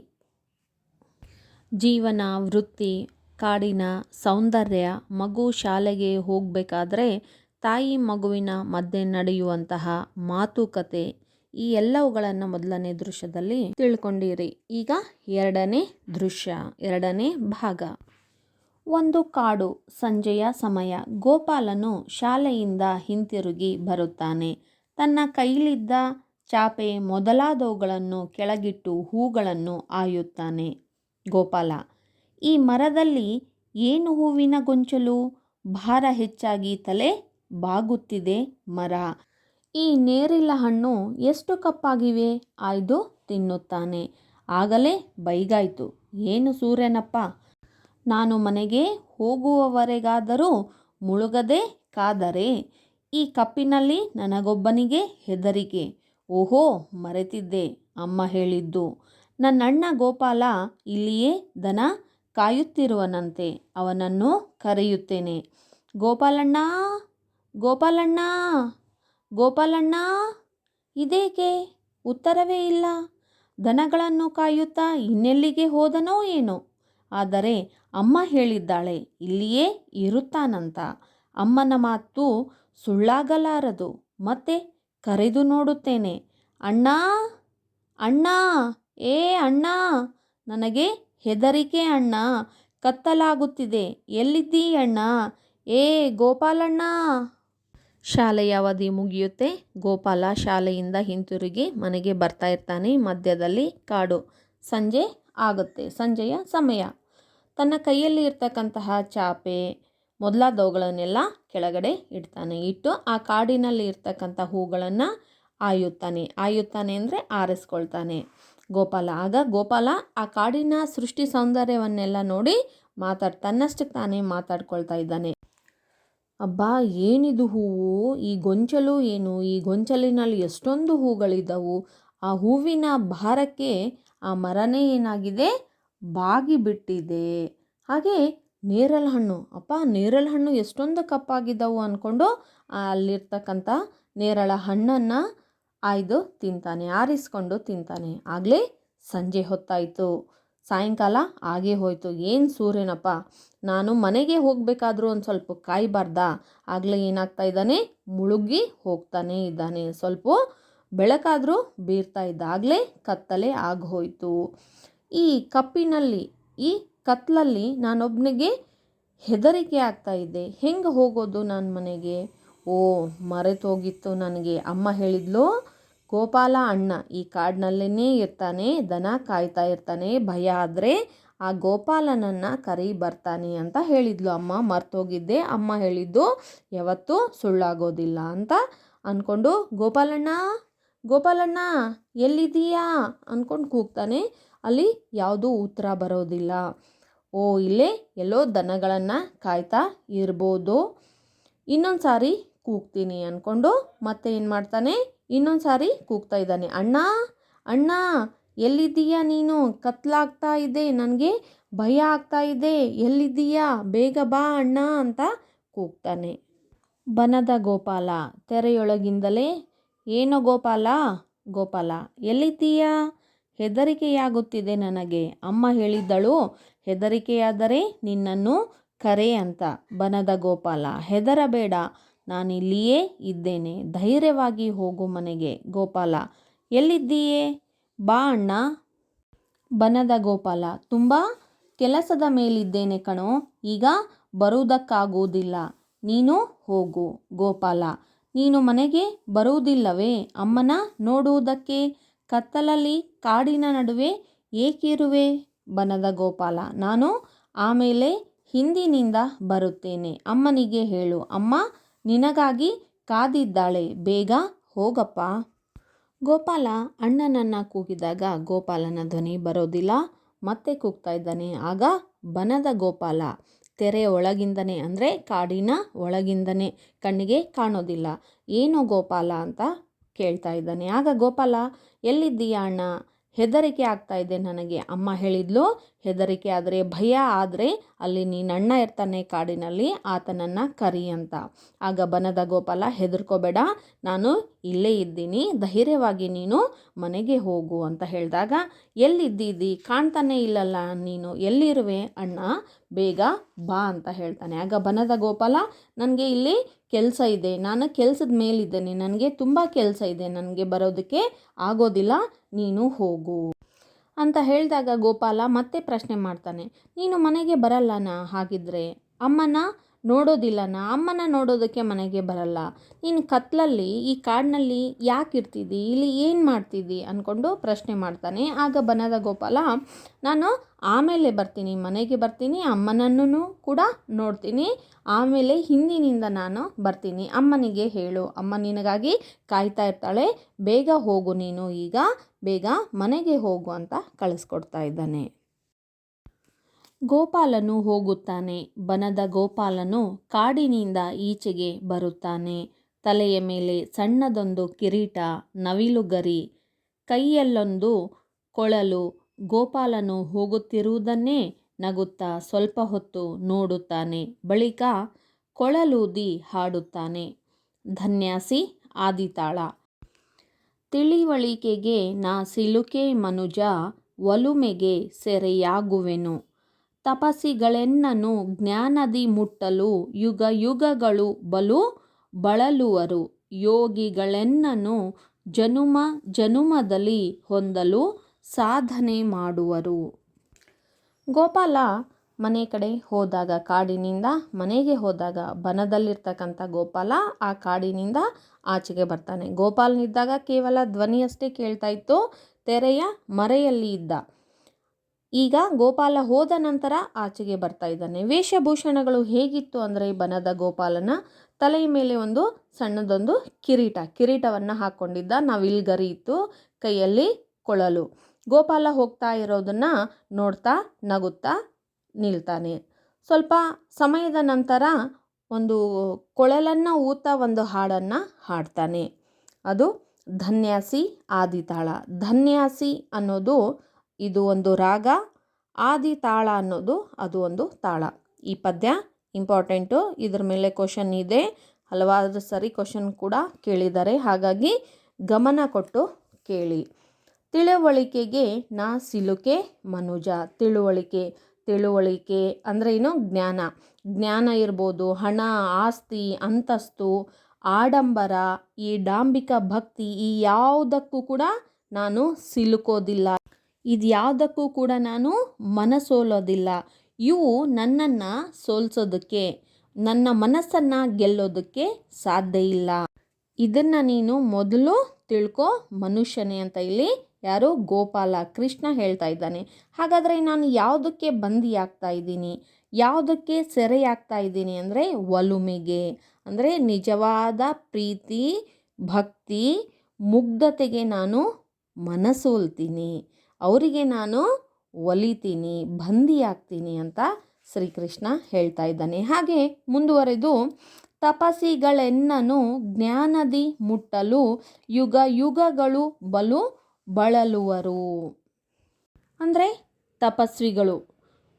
ಜೀವನ, ವೃತ್ತಿ, ಕಾಡಿನ ಸೌಂದರ್ಯ, ಮಗು ಶಾಲೆಗೆ ಹೋಗಬೇಕಾದ್ರೆ ತಾಯಿ ಮಗುವಿನ ಮಧ್ಯೆ ನಡೆಯುವಂತಹ ಮಾತುಕತೆ, ಈ ಎಲ್ಲವುಗಳನ್ನು ಮೊದಲನೇ ದೃಶ್ಯದಲ್ಲಿ ತಿಳ್ಕೊಂಡಿರಿ. ಈಗ ಎರಡನೇ ದೃಶ್ಯ, ಎರಡನೇ ಭಾಗ. ಒಂದು ಕಾಡು ಸಂಜೆಯ ಸಮಯ. ಗೋಪಾಲನು ಶಾಲೆಯಿಂದ ಹಿಂತಿರುಗಿ ಬರುತ್ತಾನೆ. ತನ್ನ ಕೈಲಿದ್ದ ಚಾಪೆ ಮೊದಲಾದವುಗಳನ್ನು ಕೆಳಗಿಟ್ಟು ಹೂಗಳನ್ನು ಆಯುತ್ತಾನೆ. ಗೋಪಾಲ, ಈ ಮರದಲ್ಲಿ ಏನು ಹೂವಿನ ಗೊಂಚಲು? ಭಾರ ಹೆಚ್ಚಾಗಿ ತಲೆ ಬಾಗುತ್ತಿದೆ ಮರ. ಈ ನೇರಿಲ ಹಣ್ಣು ಎಷ್ಟು ಕಪ್ಪಾಗಿವೆ? ಆಯ್ದು ತಿನ್ನುತ್ತಾನೆ. ಆಗಲೇ ಬೈಗಾಯ್ತು. ಏನು ಸೂರ್ಯನಪ್ಪ? ನಾನು ಮನೆಗೆ ಹೋಗುವವರೆಗಾದರೂ ಮುಳುಗದೆ ಕಾದರೆ, ಈ ಕಪ್ಪಿನಲ್ಲಿ ನನಗೊಬ್ಬನಿಗೆ ಹೆದರಿಕೆ. ಓಹೋ, ಮರೆತಿದ್ದೆ, ಅಮ್ಮ ಹೇಳಿದ್ದು. ನನ್ನಣ್ಣ ಗೋಪಾಲ ಇಲ್ಲಿಯೇ ದನ ಕಾಯುತ್ತಿರುವನಂತೆ, ಅವನನ್ನು ಕರೆಯುತ್ತೇನೆ. ಗೋಪಾಲಣ್ಣ ಗೋಪಾಲಣ್ಣ ಗೋಪಾಲಣ್ಣ, ಇದೇಕೆ? ಉತ್ತರವೇ ಇಲ್ಲ. ದನಗಳನ್ನು ಕಾಯುತ್ತಾ ಇನ್ನೆಲ್ಲಿಗೆ ಹೋದನೋ ಏನೋ? ಆದರೆ ಅಮ್ಮ ಹೇಳಿದ್ದಾಳೆ, ಇಲ್ಲಿಯೇ ಇರುತ್ತಾನಂತ. ಅಮ್ಮನ ಮಾತು ಸುಳ್ಳಾಗಲಾರದು, ಮತ್ತೆ ಕರೆದು ನೋಡುತ್ತೇನೆ. ಅಣ್ಣ ಅಣ್ಣ, ಏ ಅಣ್ಣ, ನನಗೆ ಹೆದರಿಕೆ ಅಣ್ಣ, ಕತ್ತಲಾಗುತ್ತಿದೆ. ಎಲ್ಲಿದ್ದೀ ಅಣ್ಣ? ಏ ಗೋಪಾಲಣ್ಣ. ಶಾಲೆಯ ಅವಧಿ ಮುಗಿಯುತ್ತೆ. ಗೋಪಾಲ ಶಾಲೆಯಿಂದ ಹಿಂತಿರುಗಿ ಮನೆಗೆ ಬರ್ತಾ ಇರ್ತಾನೆ ಮಧ್ಯದಲ್ಲಿ ಕಾಡು. ಸಂಜೆ ಆಗುತ್ತೆ. ಸಂಜೆಯ ಸಮಯ. ತನ್ನ ಕೈಯಲ್ಲಿ ಇರ್ತಕ್ಕಂತಹ ಚಾಪೆ, ಮೊದಲಾದವುಗಳನ್ನೆಲ್ಲ ಕೆಳಗಡೆ ಇಡ್ತಾನೆ. ಇಟ್ಟು ಆ ಕಾಡಿನಲ್ಲಿ ಇರ್ತಕ್ಕಂಥ ಹೂಗಳನ್ನು ಆಯುತ್ತಾನೆ. ಆಯುತ್ತಾನೆ ಅಂದರೆ ಆರಿಸ್ಕೊಳ್ತಾನೆ. ಗೋಪಾಲ. ಆಗ ಗೋಪಾಲ ಆ ಕಾಡಿನ ಸೃಷ್ಟಿ ಸೌಂದರ್ಯವನ್ನೆಲ್ಲ ನೋಡಿ ಮಾತಾಡ್, ತನ್ನಷ್ಟಕ್ಕೆ ತಾನೇ ಮಾತಾಡ್ಕೊಳ್ತಾ ಇದ್ದಾನೆ. ಅಬ್ಬಾ, ಏನಿದು ಹೂವು? ಈ ಗೊಂಚಲು ಏನು? ಈ ಗೊಂಚಲಿನಲ್ಲಿ ಎಷ್ಟೊಂದು ಹೂಗಳಿದ್ದವು ಆ ಹೂವಿನ ಭಾರಕ್ಕೆ ಆ ಮರನೇ ಏನಾಗಿದೆ? ಬಾಗಿ ಬಿಟ್ಟಿದೆ. ಹಾಗೆ ನೇರಳೆ ಹಣ್ಣು ಅಪ್ಪ ನೇರಳೆ ಹಣ್ಣು ಎಷ್ಟೊಂದು ಕಪ್ಪಾಗಿದ್ದವು ಅಂದ್ಕೊಂಡು ಅಲ್ಲಿರ್ತಕ್ಕಂಥ ನೇರಳ ಹಣ್ಣನ್ನು ಆಯ್ದು ತಿಂತಾನೆ, ಆರಿಸ್ಕೊಂಡು ತಿಂತಾನೆ. ಆಗಲೇ ಸಂಜೆ ಹೊತ್ತಾಯಿತು. ಸಾಯಂಕಾಲ ಆಗೇ ಹೋಯಿತು. ಏನು ಸೂರ್ಯನಪ್ಪ? ನಾನು ಮನೆಗೆ ಹೋಗಬೇಕಾದ್ರೂ ಒಂದು ಸ್ವಲ್ಪ ಕಾಯಿಬಾರ್ದ? ಆಗಲೇ ಏನಾಗ್ತಾ ಇದ್ದಾನೆ? ಮುಳುಗಿ ಹೋಗ್ತಾನೆ ಇದ್ದಾನೆ. ಸ್ವಲ್ಪ ಬೆಳಕಾದರೂ ಬೀರ್ತಾ ಇದ್ದಾಗಲೇ ಕತ್ತಲೆ ಆಗೋಯ್ತು. ಈ ಕಪ್ಪಿನಲ್ಲಿ, ಈ ಕತ್ತಲಲ್ಲಿ ನಾನೊಬ್ಬನಿಗೆ ಹೆದರಿಕೆ ಆಗ್ತಾ ಇದ್ದೆ ಹೆಂಗೆ ಹೋಗೋದು ನನ್ನ ಮನೆಗೆ? ಓ, ಮರೆತೋಗಿತ್ತು ನನಗೆ. ಅಮ್ಮ ಹೇಳಿದ್ಲು, ಗೋಪಾಲ ಅಣ್ಣ, ಈ ಕಾಡಿನಲ್ಲೇ ಇರ್ತಾನೆ, ದನ ಕಾಯ್ತಾ ಇರ್ತಾನೆ, ಭಯ ಆದರೆ ಆ ಗೋಪಾಲನನ್ನು ಕರಿ ಬರ್ತಾನೆ ಅಂತ ಹೇಳಿದ್ಲು ಅಮ್ಮ. ಮರ್ತೋಗಿದ್ದೆ. ಅಮ್ಮ ಹೇಳಿದ್ದು, ಯಾವತ್ತೂ ಸುಳ್ಳಾಗೋದಿಲ್ಲ ಅಂತ ಅಂದ್ಕೊಂಡು ಗೋಪಾಲಣ್ಣ ಗೋಪಾಲಣ್ಣ, ಎಲ್ಲಿದ್ದೀಯಾ? ಅಂದ್ಕೊಂಡು ಕೂಗ್ತಾನೆ. ಅಲ್ಲಿ ಯಾವುದೂ ಉತ್ತರ ಬರೋದಿಲ್ಲ. ಓ, ಇಲ್ಲೇ ಎಲ್ಲೋ ದನಗಳನ್ನು ಕಾಯ್ತಾ ಇರ್ಬೋದು. ಇನ್ನೊಂದು ಸಾರಿ ಕೂಗ್ತೀನಿ ಅಂದ್ಕೊಂಡು ಮತ್ತೆ ಏನು ಮಾಡ್ತಾನೆ? ಇನ್ನೊಂದು ಸಾರಿ ಕೂಗ್ತಾ ಇದ್ದಾನೆ. ಅಣ್ಣ ಅಣ್ಣ, ಎಲ್ಲಿದ್ದೀಯಾ ನೀನು? ಕತ್ಲಾಗ್ತಾ ಇದೆ, ನನಗೆ ಭಯ ಆಗ್ತಾ ಇದೆ. ಎಲ್ಲಿದ್ದೀಯಾ? ಬೇಗ ಬಾ ಅಣ್ಣ ಅಂತ ಕೂಗ್ತಾನೆ. ಬನದ ಗೋಪಾಲ ತೆರೆಯೊಳಗಿಂದಲೇ ಏನೋ ಗೋಪಾಲ? ಗೋಪಾಲ, ಎಲ್ಲಿದ್ದೀಯಾ? ಹೆದರಿಕೆಯಾಗುತ್ತಿದೆ ನನಗೆ. ಅಮ್ಮ ಹೇಳಿದ್ದಳು, ಹೆದರಿಕೆಯಾದರೆ ನಿನ್ನನ್ನು ಕರೆ ಅಂತ. ಬನದ ಗೋಪಾಲ, ಹೆದರಬೇಡ ನಾನಿಲ್ಲಿಯೇ ಇದ್ದೇನೆ. ಧೈರ್ಯವಾಗಿ ಹೋಗು ಮನೆಗೆ. ಗೋಪಾಲ, ಎಲ್ಲಿದ್ದೀಯೇ? ಬಾ ಅಣ್ಣ. ಬನದ ಗೋಪಾಲ, ತುಂಬ ಕೆಲಸದ ಮೇಲಿದ್ದೇನೆ ಕಣೋ. ಈಗ ಬರುವುದಕ್ಕಾಗುವುದಿಲ್ಲ. ನೀನು ಹೋಗು. ಗೋಪಾಲ ನೀನು ಮನೆಗೆ ಬರುವುದಿಲ್ಲವೇ? ಅಮ್ಮನ ನೋಡುವುದಕ್ಕೆ ಕತ್ತಲಲ್ಲಿ ಕಾಡಿನ ನಡುವೆ ಏಕಿರುವೆ ಬನದ ಗೋಪಾಲ. ನಾನು ಆಮೇಲೆ ಹಿಂದಿನಿಂದ ಬರುತ್ತೇನೆ. ಅಮ್ಮನಿಗೆ ಹೇಳು, ಅಮ್ಮ ನಿನಗಾಗಿ ಕಾದಿದ್ದಾಳೆ, ಬೇಗ ಹೋಗಪ್ಪ. ಗೋಪಾಲ ಅಣ್ಣನನ್ನು ಕೂಗಿದಾಗ ಗೋಪಾಲನ ಧ್ವನಿ ಬರೋದಿಲ್ಲ, ಮತ್ತೆ ಕೂಗ್ತಾ ಇದ್ದಾನೆ. ಆಗ ಬನದ ಗೋಪಾಲ ತೆರೆಯ ಒಳಗಿಂದನೇ ಅಂದರೆ ಕಾಡಿನ ಒಳಗಿಂದನೇ ಕಣ್ಣಿಗೆ ಕಾಣೋದಿಲ್ಲ. ಏನು ಗೋಪಾಲ ಅಂತ ಕೇಳ್ತಾ ಇದ್ದಾನೆ. ಆಗ ಗೋಪಾಲ, ಎಲ್ಲಿದ್ದೀಯಾ ಅಣ್ಣ? ಹೆದರಿಕೆ ಆಗ್ತಾ ಇದೆ ನನಗೆ. ಅಮ್ಮ ಹೇಳಿದ್ಲು, ಹೆದರಿಕೆ ಆದರೆ ಭಯ, ಆದರೆ ಅಲ್ಲಿ ನೀನು ಅಣ್ಣ ಇರ್ತಾನೆ ಕಾಡಿನಲ್ಲಿ, ಆತನನ್ನು ಕರಿ ಅಂತ. ಆಗ ಬನದ ಗೋಪಾಲ, ಹೆದರ್ಕೋಬೇಡ, ನಾನು ಇಲ್ಲೇ ಇದ್ದೀನಿ, ಧೈರ್ಯವಾಗಿ ನೀನು ಮನೆಗೆ ಹೋಗು ಅಂತ ಹೇಳಿದಾಗ, ಎಲ್ಲಿದ್ದೀದಿ? ಕಾಣ್ತಾನೆ ಇಲ್ಲಲ್ಲ ನೀನು. ಎಲ್ಲಿರುವೆ ಅಣ್ಣ? ಬೇಗ ಬಾ ಅಂತ ಹೇಳ್ತಾನೆ. ಆಗ ಬನದ ಗೋಪಾಲ, ನನಗೆ ಇಲ್ಲಿ ಕೆಲಸ ಇದೆ. ನಾನು ಕೆಲಸದ ಮೇಲಿದ್ದೇನೆ. ನನಗೆ ತುಂಬ ಕೆಲಸ ಇದೆ. ನನಗೆ ಬರೋದಕ್ಕೆ ಆಗೋದಿಲ್ಲ. ನೀನು ಹೋಗು. ಅಂತ ಹೇಳಿದಾಗ ಗೋಪಾಲ ಮತ್ತೆ ಪ್ರಶ್ನೆ ಮಾಡ್ತಾನೆ. ನೀನು ಮನೆಗೆ ಬರಲ್ಲನಾ ಹಾಗಿದ್ರೆ ಅಮ್ಮನ ನೋಡೋದಿಲ್ಲ. ಅಮ್ಮನ ನೋಡೋದಕ್ಕೆ ಮನೆಗೆ ಬರಲ್ಲ. ನೀನು ಕತ್ಲಲ್ಲಿ, ಈ ಕಾಡಿನಲ್ಲಿ ಯಾಕೆ ಇರ್ತಿದ್ದಿ? ಇಲ್ಲಿ ಏನು ಮಾಡ್ತಿದ್ದಿ? ಅಂದ್ಕೊಂಡು ಪ್ರಶ್ನೆ ಮಾಡ್ತಾನೆ. ಆಗ ಬನದ ಗೋಪಾಲ, ನಾನು ಆಮೇಲೆ ಬರ್ತೀನಿ, ಮನೆಗೆ ಬರ್ತೀನಿ ಅಮ್ಮನನ್ನು ಕೂಡ ನೋಡ್ತೀನಿ, ಆಮೇಲೆ ಹಿಂದಿನಿಂದ ನಾನು ಬರ್ತೀನಿ. ಅಮ್ಮನಿಗೆ ಹೇಳು. ಅಮ್ಮ ನಿನಗಾಗಿ ಕಾಯ್ತಾ ಇರ್ತಾಳೆ. ಬೇಗ ಹೋಗು ನೀನು. ಈಗ ಬೇಗ ಮನೆಗೆ ಹೋಗು ಅಂತ ಕಳಿಸ್ಕೊಡ್ತಾ ಇದ್ದಾನೆ. ಗೋಪಾಲನು ಹೋಗುತ್ತಾನೆ. ಬನದ ಗೋಪಾಲನು ಕಾಡಿನಿಂದ ಈಚೆಗೆ ಬರುತ್ತಾನೆ. ತಲೆಯ ಮೇಲೆ ಸಣ್ಣದೊಂದು ಕಿರೀಟ ನವಿಲುಗರಿ ಕೈಯಲ್ಲೊಂದು ಕೊಳಲು ಗೋಪಾಲನು ಹೋಗುತ್ತಿರುವುದನ್ನೇ ನಗುತ್ತಾ ಸ್ವಲ್ಪ ಹೊತ್ತು ನೋಡುತ್ತಾನೆ. ಬಳಿಕ ಕೊಳಲೂದಿ ಹಾಡುತ್ತಾನೆ. ಧನ್ಯಾಸಿ ಆದಿತಾಳ, ತಿಳಿವಳಿಕೆಗೆ ನಾ ಸಿಲುಕೆ ಮನುಜ, ಒಲುಮೆಗೆ ಸೆರೆಯಾಗುವೆನು. ತಪಸ್ಸಿಗಳೆನ್ನನು ಜ್ಞಾನದಿ ಮುಟ್ಟಲು ಯುಗ ಯುಗಗಳು ಬಲು ಬಳಲುವರು. ಯೋಗಿಗಳೆನ್ನನು ಜನುಮ ಜನುಮದಲ್ಲಿ ಹೊಂದಲು ಸಾಧನೆ ಮಾಡುವರು. ಗೋಪಾಲ ಮನೆ ಕಡೆ ಹೋದಾಗ, ಕಾಡಿನಿಂದ ಮನೆಗೆ ಹೋದಾಗ ಬನದಲ್ಲಿರ್ತಕ್ಕಂಥ ಗೋಪಾಲ ಆ ಕಾಡಿನಿಂದ ಆಚೆಗೆ ಬರ್ತಾನೆ. ಗೋಪಾಲನಿದ್ದಾಗ ಕೇವಲ ಧ್ವನಿಯಷ್ಟೇ ಕೇಳ್ತಾ ಇತ್ತು, ತೆರೆಯ ಮರೆಯಲ್ಲಿ ಇದ್ದ. ಈಗ ಗೋಪಾಲ ಹೋದ ನಂತರ ಆಚೆಗೆ ಬರ್ತಾ ಇದ್ದಾನೆ. ವೇಷಭೂಷಣಗಳು ಹೇಗಿತ್ತು ಅಂದರೆ ಬನದ ಗೋಪಾಲನ ತಲೆಯ ಮೇಲೆ ಒಂದು ಸಣ್ಣದೊಂದು ಕಿರೀಟ, ಕಿರೀಟವನ್ನು ಹಾಕ್ಕೊಂಡಿದ್ದ ಗರಿ ಇತ್ತು ಕೈಯಲ್ಲಿ ಕೊಳಲು. ಗೋಪಾಲ ಹೋಗ್ತಾ ಇರೋದನ್ನು ನೋಡ್ತಾ ನಗುತ್ತಾ ನಿಲ್ತಾನೆ. ಸ್ವಲ್ಪ ಸಮಯದ ನಂತರ ಒಂದು ಕೊಳಲನ್ನು ಊತ ಒಂದು ಹಾಡನ್ನು ಹಾಡ್ತಾನೆ. ಅದು ಧನ್ಯಾಸಿ ಆದಿತಾಳ. ಧನ್ಯಾಸಿ ಅನ್ನೋದು ಇದು ಒಂದು ರಾಗ, ಆದಿ ತಾಳ ಅನ್ನೋದು, ಅದು ಒಂದು ತಾಳ. ಈ ಪದ್ಯ ಇಂಪಾರ್ಟೆಂಟು ಇದ್ರ ಮೇಲೆ ಕ್ವಶನ್ ಇದೆ. ಹಲವಾರು ಸರಿ ಕ್ವಶನ್ ಕೂಡ ಕೇಳಿದ್ದಾರೆ. ಹಾಗಾಗಿ ಗಮನ ಕೊಟ್ಟು ಕೇಳಿ. ತಿಳುವಳಿಕೆಗೆ ನಾ ಸಿಲುಕೆ ಮನುಜ. ತಿಳುವಳಿಕೆ ತಿಳುವಳಿಕೆ ಅಂದರೆ ಏನು? ಜ್ಞಾನ. ಜ್ಞಾನ ಇರ್ಬೋದು, ಹಣ, ಆಸ್ತಿ, ಅಂತಸ್ತು, ಆಡಂಬರ, ಈ ಡಾಂಬಿಕ ಭಕ್ತಿ ಈ ಯಾವುದಕ್ಕೂ ಕೂಡ ನಾನು ಸಿಲುಕೋದಿಲ್ಲ. ಇದು ಯಾವುದಕ್ಕೂ ಕೂಡ ನಾನು ಮನಸೋಲೋದಿಲ್ಲ. ಇವು ನನ್ನನ್ನು ಸೋಲ್ಸೋದಕ್ಕೆ, ನನ್ನ ಮನಸ್ಸನ್ನು ಗೆಲ್ಲೋದಕ್ಕೆ ಸಾಧ್ಯ ಇಲ್ಲ. ಇದನ್ನು ನೀನು ಮೊದಲು ತಿಳ್ಕೊ, ಮನುಷ್ಯನೇ ಅಂತ ಇಲ್ಲಿ ಯಾರು ಗೋಪಾಲ ಕೃಷ್ಣ ಹೇಳ್ತಾ ಇದ್ದಾನೆ. ಹಾಗಾದರೆ ನಾನು ಯಾವುದಕ್ಕೆ ಬಂದಿಯಾಗ್ತಾ ಇದ್ದೀನಿ? ಯಾವುದಕ್ಕೆ ಸೆರೆಯಾಗ್ತಾ ಇದ್ದೀನಿ ಅಂದರೆ ಒಲುಮೆಗೆ. ಅಂದರೆ ನಿಜವಾದ ಪ್ರೀತಿ, ಭಕ್ತಿ, ಮುಗ್ಧತೆಗೆ ನಾನು ಮನಸೋಲ್ತೀನಿ. ಅವರಿಗೆ ನಾನು ಒಲಿತೀನಿ, ಬಂದಿಯಾಗ್ತೀನಿ ಅಂತ ಶ್ರೀಕೃಷ್ಣ ಹೇಳ್ತಾ ಇದ್ದಾನೆ. ಹಾಗೆ ಮುಂದುವರೆದು, ತಪಸಿಗಳೆನ್ನನು ಜ್ಞಾನದಿ ಮುಟ್ಟಲು, ಯುಗ ಯುಗಗಳು ಬಲು ಬಳಲುವರು. ಅಂದರೆ ತಪಸ್ವಿಗಳು,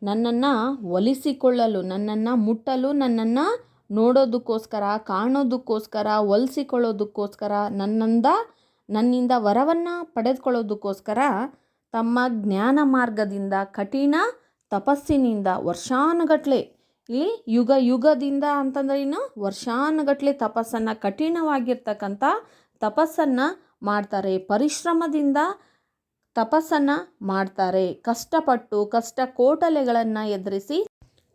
ನನ್ನನ್ನು ಒಲಿಸಿಕೊಳ್ಳಲು, ನನ್ನನ್ನು ಮುಟ್ಟಲು, ನನ್ನನ್ನು ನೋಡೋದಕ್ಕೋಸ್ಕರ, ಕಾಣೋದಕ್ಕೋಸ್ಕರ, ಒಲಿಸಿಕೊಳ್ಳೋದಕ್ಕೋಸ್ಕರ, ನನ್ನಿಂದ ನನ್ನಿಂದ ವರವನ್ನು ಪಡೆದುಕೊಳ್ಳೋದಕ್ಕೋಸ್ಕರ ತಮ್ಮ ಜ್ಞಾನ ಮಾರ್ಗದಿಂದ, ಕಠಿಣ ತಪಸ್ಸಿನಿಂದ, ವರ್ಷಾನುಗಟ್ಲೆ ಇಲ್ಲಿ ಯುಗ ಯುಗದಿಂದ ಅಂತಂದ್ರೆ ಇನ್ನು ವರ್ಷಾನುಗಟ್ಲೆ ತಪಸ್ಸನ್ನು ಕಠಿಣವಾಗಿರ್ತಕ್ಕಂಥ ತಪಸ್ಸನ್ನು ಮಾಡ್ತಾರೆ. ಪರಿಶ್ರಮದಿಂದ ತಪಸ್ಸನ್ನು ಮಾಡ್ತಾರೆ. ಕಷ್ಟಪಟ್ಟು ಕಷ್ಟ ಕೋಟಲೆಗಳನ್ನು ಎದುರಿಸಿ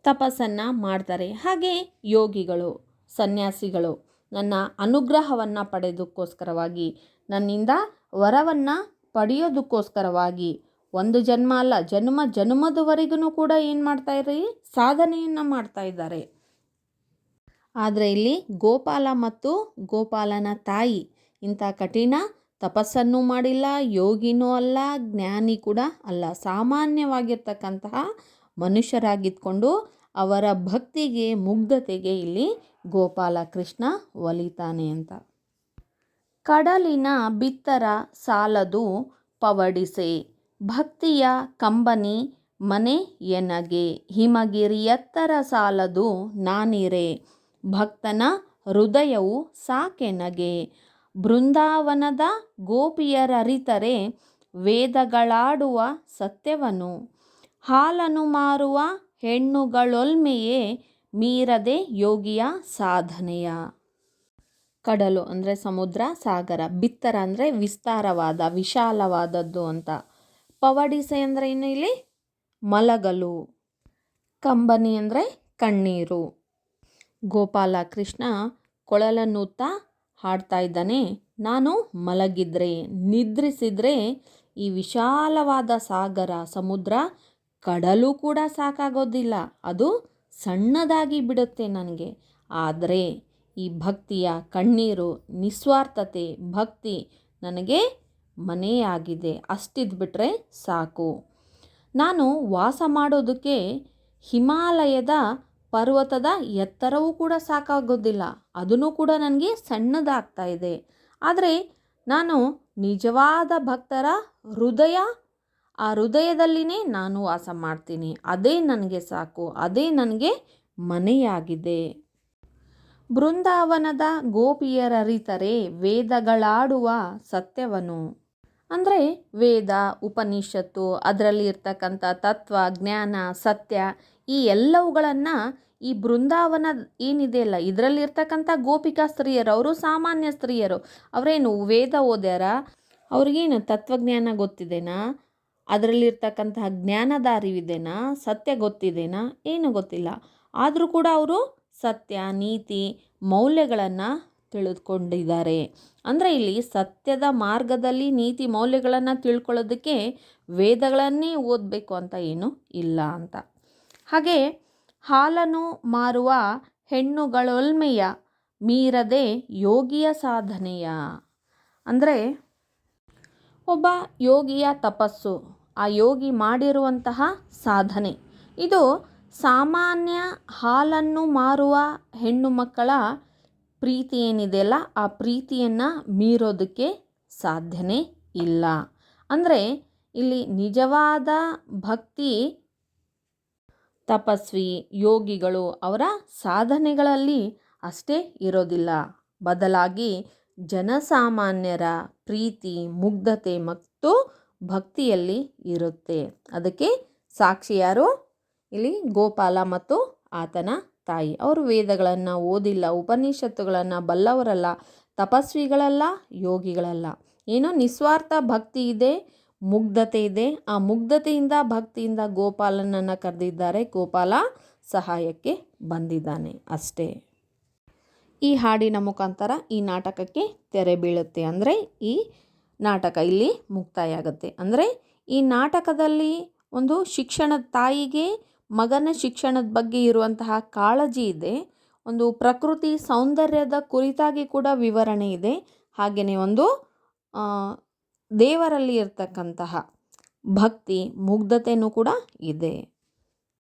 ತಪಸ್ಸನ್ನು ಮಾಡ್ತಾರೆ. ಹಾಗೆ ಯೋಗಿಗಳು, ಸನ್ಯಾಸಿಗಳು ನನ್ನ ಅನುಗ್ರಹವನ್ನು ಪಡೆದಕ್ಕೋಸ್ಕರವಾಗಿ ನನ್ನಿಂದ ವರವನ್ನು ಪಡೆಯೋದಕ್ಕೋಸ್ಕರವಾಗಿ ಒಂದು ಜನ್ಮ ಅಲ್ಲ, ಜನ್ಮ ಜನ್ಮದವರೆಗೂ ಕೂಡ ಏನು ಮಾಡ್ತಾ ಇರಿ? ಸಾಧನೆಯನ್ನು ಮಾಡ್ತಾ ಇದ್ದಾರೆ. ಆದರೆ ಇಲ್ಲಿ ಗೋಪಾಲ ಮತ್ತು ಗೋಪಾಲನ ತಾಯಿ ಇಂಥ ಕಠಿಣ ತಪಸ್ಸನ್ನು ಮಾಡಿಲ್ಲ, ಯೋಗಿನೂ ಅಲ್ಲ, ಜ್ಞಾನಿ ಕೂಡ ಅಲ್ಲ. ಸಾಮಾನ್ಯವಾಗಿರ್ತಕ್ಕಂತಹ ಮನುಷ್ಯರಾಗಿದ್ಕೊಂಡು ಅವರ ಭಕ್ತಿಗೆ, ಮುಗ್ಧತೆಗೆ ಇಲ್ಲಿ ಗೋಪಾಲ ಕೃಷ್ಣ ಒಲಿತಾನೆ ಅಂತ. ಕಡಲಿನ ಬಿತ್ತರ ಸಾಲದು ಪವಡಿಸೆ, ಭಕ್ತಿಯ ಕಂಬನಿ ಮನೆ ಎನಗೆ ಹಿಮಗಿರಿಯತ್ತರ ಸಾಲದು ನಾನಿರೆ, ಭಕ್ತನ ಹೃದಯವು ಸಾಕೆನಗೆ, ಬೃಂದಾವನದ ಗೋಪಿಯರರಿತರೆ ವೇದಗಳಾಡುವ ಸತ್ಯವನು, ಹಾಲನು ಮಾರುವ ಹೆಣ್ಣುಗಳೊಲ್ಮೆಯೇ ಮೀರದೆ ಯೋಗಿಯ ಸಾಧನೆಯ. ಕಡಲು ಅಂದರೆ ಸಮುದ್ರ, ಸಾಗರ, ಬಿತ್ತರ ಅಂದರೆ ವಿಸ್ತಾರವಾದ, ವಿಶಾಲವಾದದ್ದು ಅಂತ. ಪವಡಿಸೆ ಅಂದರೆ ಏನು ಇಲ್ಲಿ? ಮಲಗಲು. ಕಂಬನಿ ಅಂದರೆ ಕಣ್ಣೀರು. ಗೋಪಾಲ ಕೃಷ್ಣ ಕೊಳಲನ್ನೂತ್ತಾ ಹಾಡ್ತಾ ಇದ್ದಾನೆ, ನಾನು ಮಲಗಿದ್ರೆ, ನಿದ್ರಿಸಿದ್ರೆ ಈ ವಿಶಾಲವಾದ ಸಾಗರ, ಸಮುದ್ರ, ಕಡಲು ಕೂಡ ಸಾಕಾಗೋದಿಲ್ಲ. ಅದು ಸಣ್ಣದಾಗಿ ಬಿಡುತ್ತೆ ನನಗೆ. ಆದರೆ ಈ ಭಕ್ತಿಯ ಕಣ್ಣೀರು, ನಿಸ್ವಾರ್ಥತೆ, ಭಕ್ತಿ ನನಗೆ ಮನೆಯಾಗಿದೆ. ಅಷ್ಟಿದ್ಬಿಟ್ರೆ ಸಾಕು. ನಾನು ವಾಸ ಮಾಡೋದಕ್ಕೆ ಹಿಮಾಲಯದ ಪರ್ವತದ ಎತ್ತರವೂ ಕೂಡ ಸಾಕಾಗೋದಿಲ್ಲ. ಅದನ್ನು ಕೂಡ ನನಗೆ ಸಣ್ಣದಾಗ್ತಾ ಇದೆ. ಆದರೆ ನಾನು ನಿಜವಾದ ಭಕ್ತರ ಹೃದಯ, ಆ ಹೃದಯದಲ್ಲಿನೇ ನಾನು ವಾಸ ಮಾಡ್ತೀನಿ. ಅದೇ ನನಗೆ ಸಾಕು. ಅದೇ ನನಗೆ ಮನೆಯಾಗಿದೆ. ಬೃಂದಾವನದ ಗೋಪಿಯರರಿತರೆ ವೇದಗಳಾಡುವ ಸತ್ಯವನು. ಅಂದರೆ ವೇದ, ಉಪನಿಷತ್ತು ಅದರಲ್ಲಿ ಇರ್ತಕ್ಕಂಥ ತತ್ವ, ಜ್ಞಾನ, ಸತ್ಯ ಈ ಎಲ್ಲವುಗಳನ್ನು ಈ ಬೃಂದಾವನ ಏನಿದೆಯಲ್ಲ ಇದರಲ್ಲಿರ್ತಕ್ಕಂಥ ಗೋಪಿಕಾ ಸ್ತ್ರೀಯರು, ಅವರು ಸಾಮಾನ್ಯ ಸ್ತ್ರೀಯರು. ಅವರೇನು ವೇದ ಓದ್ಯಾರ? ಅವ್ರಿಗೇನು ತತ್ವಜ್ಞಾನ ಗೊತ್ತಿದೆನಾ? ಅದರಲ್ಲಿರ್ತಕ್ಕಂತಹ ಜ್ಞಾನದ ಅರಿವಿದೆನಾ ಸತ್ಯ ಗೊತ್ತಿದೆನಾ? ಏನು ಗೊತ್ತಿಲ್ಲ. ಆದರೂ ಕೂಡ ಅವರು ಸತ್ಯ, ನೀತಿ, ಮೌಲ್ಯಗಳನ್ನು ತಿಳಿದುಕೊಂಡಿದ್ದಾರೆ ಅಂದರೆ ಇಲ್ಲಿ ಸತ್ಯದ ಮಾರ್ಗದಲ್ಲಿ ನೀತಿ ಮೌಲ್ಯಗಳನ್ನು ತಿಳ್ಕೊಳ್ಳೋದಕ್ಕೆ ವೇದಗಳನ್ನೇ ಓದಬೇಕು ಅಂತ ಏನು ಇಲ್ಲ ಅಂತ. ಹಾಗೆ ಹಾಲನ್ನು ಮಾರುವ ಹೆಣ್ಣುಗಳೊಲ್ಮೆಯ ಮೀರದೆ ಯೋಗಿಯ ಸಾಧನೆಯ. ಅಂದರೆ ಒಬ್ಬ ಯೋಗಿಯ ತಪಸ್ಸು, ಆ ಯೋಗಿ ಮಾಡಿರುವಂತಹ ಸಾಧನೆ. ಇದು ಸಾಮಾನ್ಯ ಹಾಲನ್ನು ಮಾರುವ ಹೆಣ್ಣು ಮಕ್ಕಳ ಪ್ರೀತಿ ಏನಿದೆಯಲ್ಲ ಆ ಪ್ರೀತಿಯನ್ನು ಮೀರೋದಕ್ಕೆ ಸಾಧ್ಯನೇ ಇಲ್ಲ. ಅಂದರೆ ಇಲ್ಲಿ ನಿಜವಾದ ಭಕ್ತಿ ತಪಸ್ವಿ ಯೋಗಿಗಳು ಅವರ ಸಾಧನೆಗಳಲ್ಲಿ ಅಷ್ಟೇ ಇರೋದಿಲ್ಲ. ಬದಲಾಗಿ ಜನಸಾಮಾನ್ಯರ ಪ್ರೀತಿ, ಮುಗ್ಧತೆ ಮತ್ತು ಭಕ್ತಿಯಲ್ಲಿ ಇರುತ್ತೆ. ಅದಕ್ಕೆ ಸಾಕ್ಷಿ ಯಾರು? ಇಲ್ಲಿ ಗೋಪಾಲ ಮತ್ತು ಆತನ ತಾಯಿ. ಅವರು ವೇದಗಳನ್ನು ಓದಿಲ್ಲ, ಉಪನಿಷತ್ತುಗಳನ್ನು ಬಲ್ಲವರಲ್ಲ, ತಪಸ್ವಿಗಳಲ್ಲ, ಯೋಗಿಗಳಲ್ಲ. ಏನೋ ನಿಸ್ವಾರ್ಥ ಭಕ್ತಿ ಇದೆ, ಮುಗ್ಧತೆ ಇದೆ. ಆ ಮುಗ್ಧತೆಯಿಂದ, ಭಕ್ತಿಯಿಂದ ಗೋಪಾಲನನ್ನು ಕರೆದಿದ್ದಾರೆ. ಗೋಪಾಲ ಸಹಾಯಕ್ಕೆ ಬಂದಿದ್ದಾನೆ ಅಷ್ಟೇ. ಈ ಹಾಡಿನ ಮುಖಾಂತರ ಈ ನಾಟಕಕ್ಕೆ ತೆರೆ ಬೀಳುತ್ತೆ ಅಂದರೆ ಈ ನಾಟಕ ಇಲ್ಲಿ ಮುಕ್ತಾಯ ಆಗುತ್ತೆ. ಅಂದರೆ ಈ ನಾಟಕದಲ್ಲಿ ಒಂದು ಶಿಕ್ಷಣದ ತಾಯಿಗೆ ಮಗನ ಶಿಕ್ಷಣದ ಬಗ್ಗೆ ಇರುವಂತಹ ಕಾಳಜಿ ಇದೆ. ಒಂದು ಪ್ರಕೃತಿ ಸೌಂದರ್ಯದ ಕುರಿತಾಗಿ ಕೂಡ ವಿವರಣೆ ಇದೆ. ಹಾಗೆಯೇ ಒಂದು ದೇವರಲ್ಲಿ ಇರತಕ್ಕಂತಹ ಭಕ್ತಿ ಮುಗ್ಧತೆಯೂ ಕೂಡ ಇದೆ.